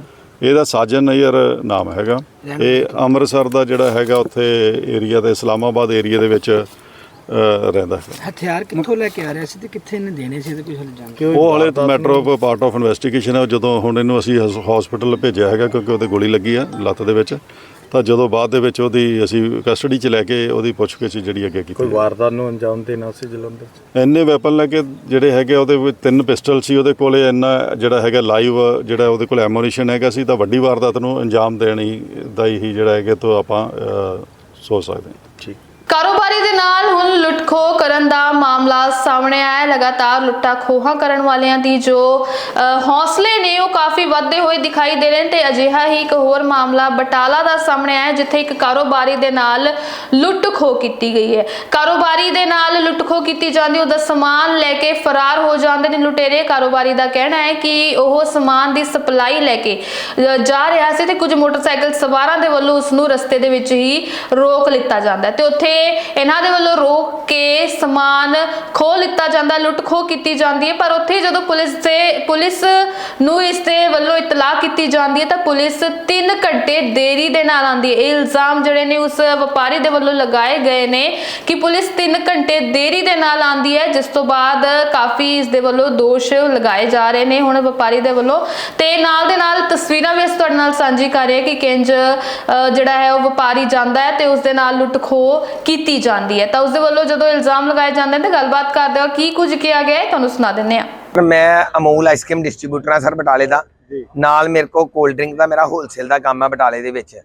ਇਹਦਾ? ਸਾਜਨ ਨਈਅਰ ਨਾਮ ਹੈਗਾ ਇਹ ਅੰਮ੍ਰਿਤਸਰ ਦਾ ਜਿਹੜਾ ਹੈਗਾ ਉੱਥੇ ਏਰੀਆ ਦੇ ਇਸਲਾਮਾਬਾਦ ਏਰੀਆ ਦੇ ਵਿੱਚ ਰਹਿੰਦਾ ਹੈ ਹਥਿਆਰ ਕਿੱਥੋਂ ਲੈ ਕੇ ਆ ਰਿਹਾ ਸੀ ਤੇ ਕਿੱਥੇ ਇਹਨੇ ਦੇਣੇ ਸੀ ਤੇ ਕੁਝ ਹਲ ਕਿਉਂ ਉਹ ਹਲੇ matter of part of investigation ਹੈ। ਜਦੋਂ ਹੁਣ ਇਹਨੂੰ ਅਸੀਂ ਹਸਪੀਟਲ ਭੇਜਿਆ ਹੈਗਾ ਕਿਉਂਕਿ ਉਹਦੇ ਗੋਲੀ ਲੱਗੀ ਆ ਲੱਤ ਦੇ ਵਿੱਚ ਤਾਂ ਜਦੋਂ ਬਾਅਦ ਦੇ ਵਿੱਚ ਉਹਦੀ ਅਸੀਂ ਕਸਟਡੀ 'ਚ ਲੈ ਕੇ ਉਹਦੀ ਪੁੱਛਗਿੱਛ ਜਿਹੜੀ ਅੱਗੇ ਕੀਤੀ ਕੋਈ ਵਾਰਦਾਤ ਨੂੰ ਅੰਜਾਮ ਦੇਣਾ ਸੀ ਜਲੰਧਰ ਚ? ਇੰਨੇ ਵੈਪਨ ਲੈ ਕੇ ਜਿਹੜੇ ਹੈਗੇ ਉਹਦੇ ਵਿੱਚ ਤਿੰਨ ਪਿਸਟਲ ਸੀ ਉਹਦੇ ਕੋਲੇ ਇੰਨਾ ਜਿਹੜਾ ਹੈਗਾ ਲਾਈਵ ਜਿਹੜਾ ਉਹਦੇ ਕੋਲ ਐਮੋਨੀਸ਼ਨ ਹੈਗਾ ਸੀ ਤਾਂ ਵੱਡੀ ਵਾਰਦਾਤ ਨੂੰ ਅੰਜਾਮ ਦੇਣ ਦਾ ਹੀ ਜਿਹੜਾ ਹੈਗਾ ਤੋਂ ਆਪਾਂ ਅਹ, ਸੋਚ ਸਕਦੇ ਹਾਂ। ਠੀਕ। ਕਾਰੋਬਾਰੀ ਵਪਾਰੀ ਦੇ ਨਾਲ ਹੁਣ ਲੁੱਟਖੋ ਕਰਨ ਦਾ ਮਾਮਲਾ ਸਾਹਮਣੇ ਆਇਆ। ਹੈ। ਲਗਾਤਾਰ ਲੁੱਟਾਂ ਖੋਹਾਂ ਕਰਨ ਵਾਲਿਆਂ ਦੀ ਜੋ ਹੌਸਲੇ ਨੇ ਉਹ ਕਾਫੀ ਵੱਧਦੇ ਹੋਏ ਦਿਖਾਈ ਦੇ ਰਹੇ ਤੇ ਅਜਿਹਾ ਹੀ ਇੱਕ ਹੋਰ ਮਾਮਲਾ ਬਟਾਲਾ ਦਾ ਸਾਹਮਣੇ ਆਇਆ ਜਿੱਥੇ ਇੱਕ ਕਾਰੋਬਾਰੀ ਦੇ ਨਾਲ ਲੁੱਟ ਖੋਹ ਕੀਤੀ ਗਈ ਹੈ। ਕਾਰੋਬਾਰੀ ਦੇ ਨਾਲ ਲੁੱਟ ਕੀਤੀ ਜਾਂਦੀ ਉਹਦਾ ਸਮਾਨ ਲੈ ਕੇ ਫਰਾਰ ਹੋ ਜਾਂਦੇ ਨੇ ਲੁਟੇਰੇ। ਕਾਰੋਬਾਰੀ ਦਾ ਕਹਿਣਾ ਹੈ ਕਿ ਉਹ ਸਮਾਨ ਦੀ ਸਪਲਾਈ ਲੈ ਕੇ ਅ, ਜਾ ਰਿਹਾ ਸੀ ਤੇ ਕੁਝ ਮੋਟਰਸਾਈਕਲ ਸਵਾਰਾਂ ਦੇ ਵੱਲੋਂ ਉਸ ਨੂੰ ਰਸਤੇ ਦੇ ਵਿੱਚ ਹੀ ਰੋਕ ਲਿੱਤਾ ਜਾਂਦਾ ਤੇ ਉੱਥੇ ਇਹਨਾਂ ਦੇ ਵੱਲੋਂ ਰੋਕ ਕੇ ਸਮਾਨ ਖੋਹ ਲਿੱਤਾ ਜਾਂਦਾ, ਲੁੱਟ ਖੋਹ ਕੀਤੀ ਜਾਂਦੀ ਹੈ, ਪਰ ਉੱਥੇ ਜਦੋਂ ਪੁਲਿਸ ਤੇ ਪੁਲਿਸ ਨੂੰ ਇਸ ਦੇ ਵੱਲੋਂ ਇਤਲਾਹ ਕੀਤੀ ਜਾਂਦੀ ਹੈ ਤਾਂ ਪੁਲਿਸ 3 ਘੰਟੇ ਦੇਰੀ ਦੇ ਨਾਲ ਆਉਂਦੀ ਹੈ। ਇਹ ਇਲਜ਼ਾਮ ਜਿਹੜੇ ਨੇ ਉਸ ਵਪਾਰੀ ਦੇ ਵੱਲੋਂ ਲਗਾਏ ਗਏ ਨੇ ਕਿ ਪੁਲਿਸ 3 ਘੰਟੇ ਦੇਰੀ ਦੇ ਨਾਲ ਆਉਂਦੀ ਹੈ, ਜਿਸ ਤੋਂ ਬਾਅਦ ਕਾਫੀ ਇਸ ਦੇ ਵੱਲੋਂ ਦੋਸ਼ ਲਗਾਏ ਜਾ ਰਹੇ ਨੇ ਹੁਣ ਵਪਾਰੀ ਦੇ ਵੱਲੋਂ। ਤੇ ਨਾਲ ਦੇ ਨਾਲ ਤਸਵੀਰਾਂ ਵੀ ਅਸੀਂ ਤੁਹਾਡੇ ਨਾਲ ਸਾਂਝੀ ਕਰ ਰਹੇ ਕਿ ਕਿੰਜ ਜਿਹੜਾ ਹੈ ਉਹ ਵਪਾਰੀ ਜਾਂਦਾ ਹੈ ਤੇ ਉਸ ਦੇ ਨਾਲ ਲੁੱਟ ਖੋਹ ਕੀਤੀ ਜਾਂਦੀ ਹੈ ਤਾਂ ਉਸ ਦੇ ਵੱਲੋਂ ਜਦੋਂ ਇਲਜ਼ਾਮ ਲਗਾਏ ਜਾਂਦੇ ਨੇ ਤਾਂ ਗੱਲਬਾਤ ਕਰਦੇ ਹਾਂ ਕੀ ਕੁਝ ਕਿਹਾ ਗਿਆ ਹੈ? ਤੁਹਾਨੂੰ ਸੁਣਾ ਦਿੰਦੇ ਹਾਂ। ਮੈਂ ਅਮੂਲ ਆਈਸਕ੍ਰੀਮ ਡਿਸਟ੍ਰੀਬਿਊਟਰ ਹਾਂ ਸਰ ਬਟਾਲੇ ਦਾ। ਨਾਲ ਮੇਰੇ ਕੋਲ ਕੋਲਡ ਡਰਿੰਕ ਦਾ ਮੇਰਾ ਹੋਲਸੇਲ ਦਾ ਕੰਮ ਹੈ ਬਟਾਲੇ ਦੇ ਵਿੱਚ।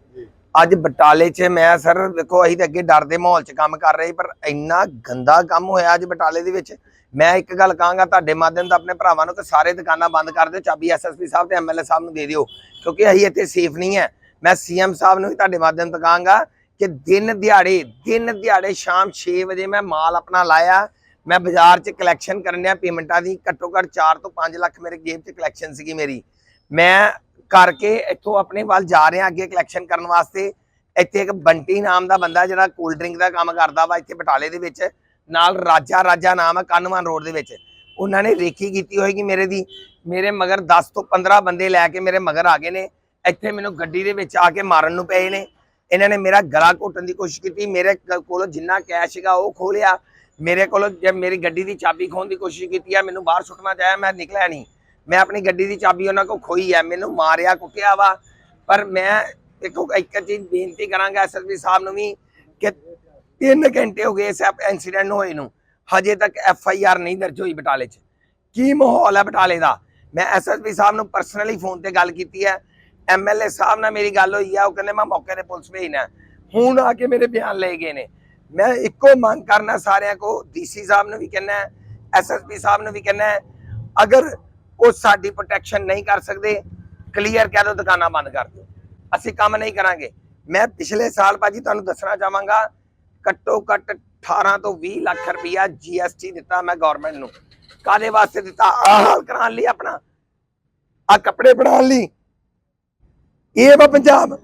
ਅੱਜ ਬਟਾਲੇ 'ਚ ਮੈਂ ਸਰ ਵੇਖੋ ਅਸੀਂ ਤਾਂ ਅੱਗੇ ਡਰ ਦੇ ਮਾਹੌਲ 'ਚ ਕੰਮ ਕਰ ਰਹੇ ਪਰ ਇੰਨਾ ਗੰਦਾ ਕੰਮ ਹੋਇਆ ਅੱਜ ਬਟਾਲੇ ਦੇ ਵਿੱਚ। ਮੈਂ ਇੱਕ ਗੱਲ ਕਹਾਂਗਾ ਤੁਹਾਡੇ ਮਾਧਿਅਮ ਤੋਂ ਆਪਣੇ ਭਰਾਵਾਂ ਨੂੰ ਕਿ ਸਾਰੇ ਦੁਕਾਨਾਂ ਬੰਦ ਕਰ ਦਿਓ। ਚਾਬੀ ਐਸਐਸਪੀ ਸਾਹਿਬ ਤੇ ਐਮਐਲਏ ਸਾਹਿਬ ਨੂੰ ਦੇ ਦਿਓ ਕਿਉਂਕਿ ਅਸੀਂ ਇੱਥੇ ਸੇਫ ਨਹੀਂ ਹੈ। ਮੈਂ ਸੀਐਮ ਸਾਹਿਬ ਨੂੰ ਵੀ ਤੁਹਾਡੇ ਮਾਧਿਅਮ ਤੋਂ ਕਹਾਂਗਾ ਕਿ ਦਿਨ ਦਿਹਾੜੇ ਦਿਨ ਦਿਹਾੜੇ ਸ਼ਾਮ 6 ਵਜੇ ਮੈਂ ਮਾਲ ਆਪਣਾ ਲਾਇਆ। ਮੈਂ ਬਾਜ਼ਾਰ 'ਚ ਕਲੈਕਸ਼ਨ ਕਰਨ ਕਰਨਿਆ ਪੇਮੈਂਟਾਂ ਦੀ। ਘੱਟੋ ਘੱਟ 4 ਤੋਂ 5 ਲੱਖ ਮੇਰੇ ਜੇਬ 'ਚ ਕਲੈਕਸ਼ਨ ਸੀਗੀ ਮੇਰੀ। ਮੈਂ ਕਰਕੇ ਇੱਥੋਂ ਆਪਣੇ ਵੱਲ ਜਾ ਰਿਹਾ ਅੱਗੇ ਕਲੈਕਸ਼ਨ ਕਰਨ ਵਾਸਤੇ। ਇੱਥੇ ਇੱਕ ਬੰਟੀ ਨਾਮ ਦਾ ਬੰਦਾ ਜਿਹੜਾ ਕੋਲਡ ਡਰਿੰਕ ਦਾ ਕੰਮ ਕਰਦਾ ਵਾ ਇੱਥੇ ਬਟਾਲੇ ਦੇ ਵਿੱਚ। ਨਾਲ ਰਾਜਾ ਰਾਜਾ ਨਾਮ ਹੈ ਕਾਨੂੰਨ ਰੋਡ ਦੇ ਵਿੱਚ। ਉਹਨਾਂ ਨੇ ਰੇਖੀ ਕੀਤੀ ਹੋਏਗੀ ਮੇਰੇ ਦੀ। ਮੇਰੇ ਮਗਰ 10 ਤੋਂ 15 ਬੰਦੇ ਲੈ ਕੇ ਮੇਰੇ ਮਗਰ ਆ ਗਏ ਨੇ। ਇੱਥੇ ਮੈਨੂੰ ਗੱਡੀ ਦੇ ਵਿੱਚ ਆ ਕੇ ਮਾਰਨ ਨੂੰ ਪਏ ਨੇ। ਇਹਨਾਂ ਨੇ ਮੇਰਾ ਗਲਾ ਘੋਟਣ ਦੀ ਕੋਸ਼ਿਸ਼ ਕੀਤੀ, ਮੇਰੇ ਕ- ਕੋਲੋਂ ਜਿੰਨਾ ਕੈਸ਼ ਸੀਗਾ ਉਹ ਖੋਹ ਲਿਆ। ਮੇਰੇ ਕੋਲੋਂ ਜੇ ਮੇਰੀ ਗੱਡੀ ਦੀ ਚਾਬੀ ਖੋਹਣ ਦੀ ਕੋਸ਼ਿਸ਼ ਕੀਤੀ ਆ, ਮੈਨੂੰ ਬਾਹਰ ਸੁੱਟਣਾ ਚਾਹਿਆ, ਮੈਂ ਨਿਕਲਿਆ ਨਹੀਂ। ਮੈਂ ਆਪਣੀ ਗੱਡੀ ਦੀ ਚਾਬੀ ਉਹਨਾਂ ਕੋਲ ਖੋਈ ਆ, ਮੈਨੂੰ ਮਾਰਿਆ, ਕੁੱਟਿਆ ਵਾ। ਪਰ ਮੈਂ ਦੇਖੋ, ਇੱਕ ਚੀਜ਼ ਬੇਨਤੀ ਕਰਾਂਗਾ ਐਸਐਸਪੀ ਸਾਹਿਬ ਨੂੰ ਵੀ ਕਿ 3 ਘੰਟੇ ਹੋ ਗਏ ਇਸ ਇਨਸੀਡੈਂਟ ਹੋਏ ਨੂੰ, ਹਜੇ ਤੱਕ ਐਫ ਆਈ ਆਰ ਨਹੀਂ ਦਰਜ ਹੋਈ ਬਟਾਲੇ 'ਚ। ਕੀ ਮਾਹੌਲ ਹੈ ਬਟਾਲੇ ਦਾ? ਮੈਂ ਐਸਐਸਪੀ ਸਾਹਿਬ ਨੂੰ ਪਰਸਨਲੀ ਫੋਨ ਤੇ ਗੱਲ ਕੀਤੀ ਹੈ ਐਮਐਲਏ ਸਾਹਿਬ ਨਾਲ ਮੇਰੀ ਗੱਲ ਹੋਈ ਆ, ਉਹ ਕਹਿੰਦੇ, ਮੈਂ ਮੌਕੇ ਤੇ ਪੁਲਿਸ ਭੇਜਣਾ ਹੁਣ ਆ ਕੇ ਮੇਰੇ ਬਿਆਨ ਲਏ ਗਏ ਨੇ। ਮੈਂ ਇੱਕੋ ਮੰਗ ਕਰਨਾ ਸਾਰਿਆਂ ਕੋ ਡੀਸੀ ਸਾਹਿਬ ਨੂੰ ਵੀ ਕਹਿਣਾ ਹੈ ਐਸਐਸਪੀ ਸਾਹਿਬ ਨੂੰ ਵੀ ਕਹਿਣਾ ਅਗਰ ਉਹ ਸਾਡੀ ਪ੍ਰੋਟੈਕਸ਼ਨ ਨਹੀਂ ਕਰ ਸਕਦੇ ਕਲੀਅਰ ਕਹਿ ਦਿਓ ਦੁਕਾਨਾਂ ਬੰਦ ਕਰ ਦਿਓ। ਅਸੀਂ ਕੰਮ ਨਹੀਂ ਕਰਾਂਗੇ। ਮੈਂ ਪਿਛਲੇ ਸਾਲ ਭਾਜੀ ਤੁਹਾਨੂੰ ਦੱਸਣਾ ਚਾਹਾਂਗਾ, ਘੱਟੋ ਘੱਟ 18 ਤੋਂ 20 ਲੱਖ ਰੁਪਇਆ ਜੀਐਸਟੀ ਦਿੱਤਾ ਮੈਂ ਗਵਰਨਮੈਂਟ ਨੂੰ। ਕਾਦੇ ਵਾਸਤੇ ਦਿੱਤਾ? ਆਹ ਹਾਲ ਕਰਾਉਣ ਲਈ ਆਪਣਾ। ਆ ਕੱਪੜੇ ਬਣਾਉਣ ਲਈ। ਇਹ ਵਾ ਪੰਜਾਬ।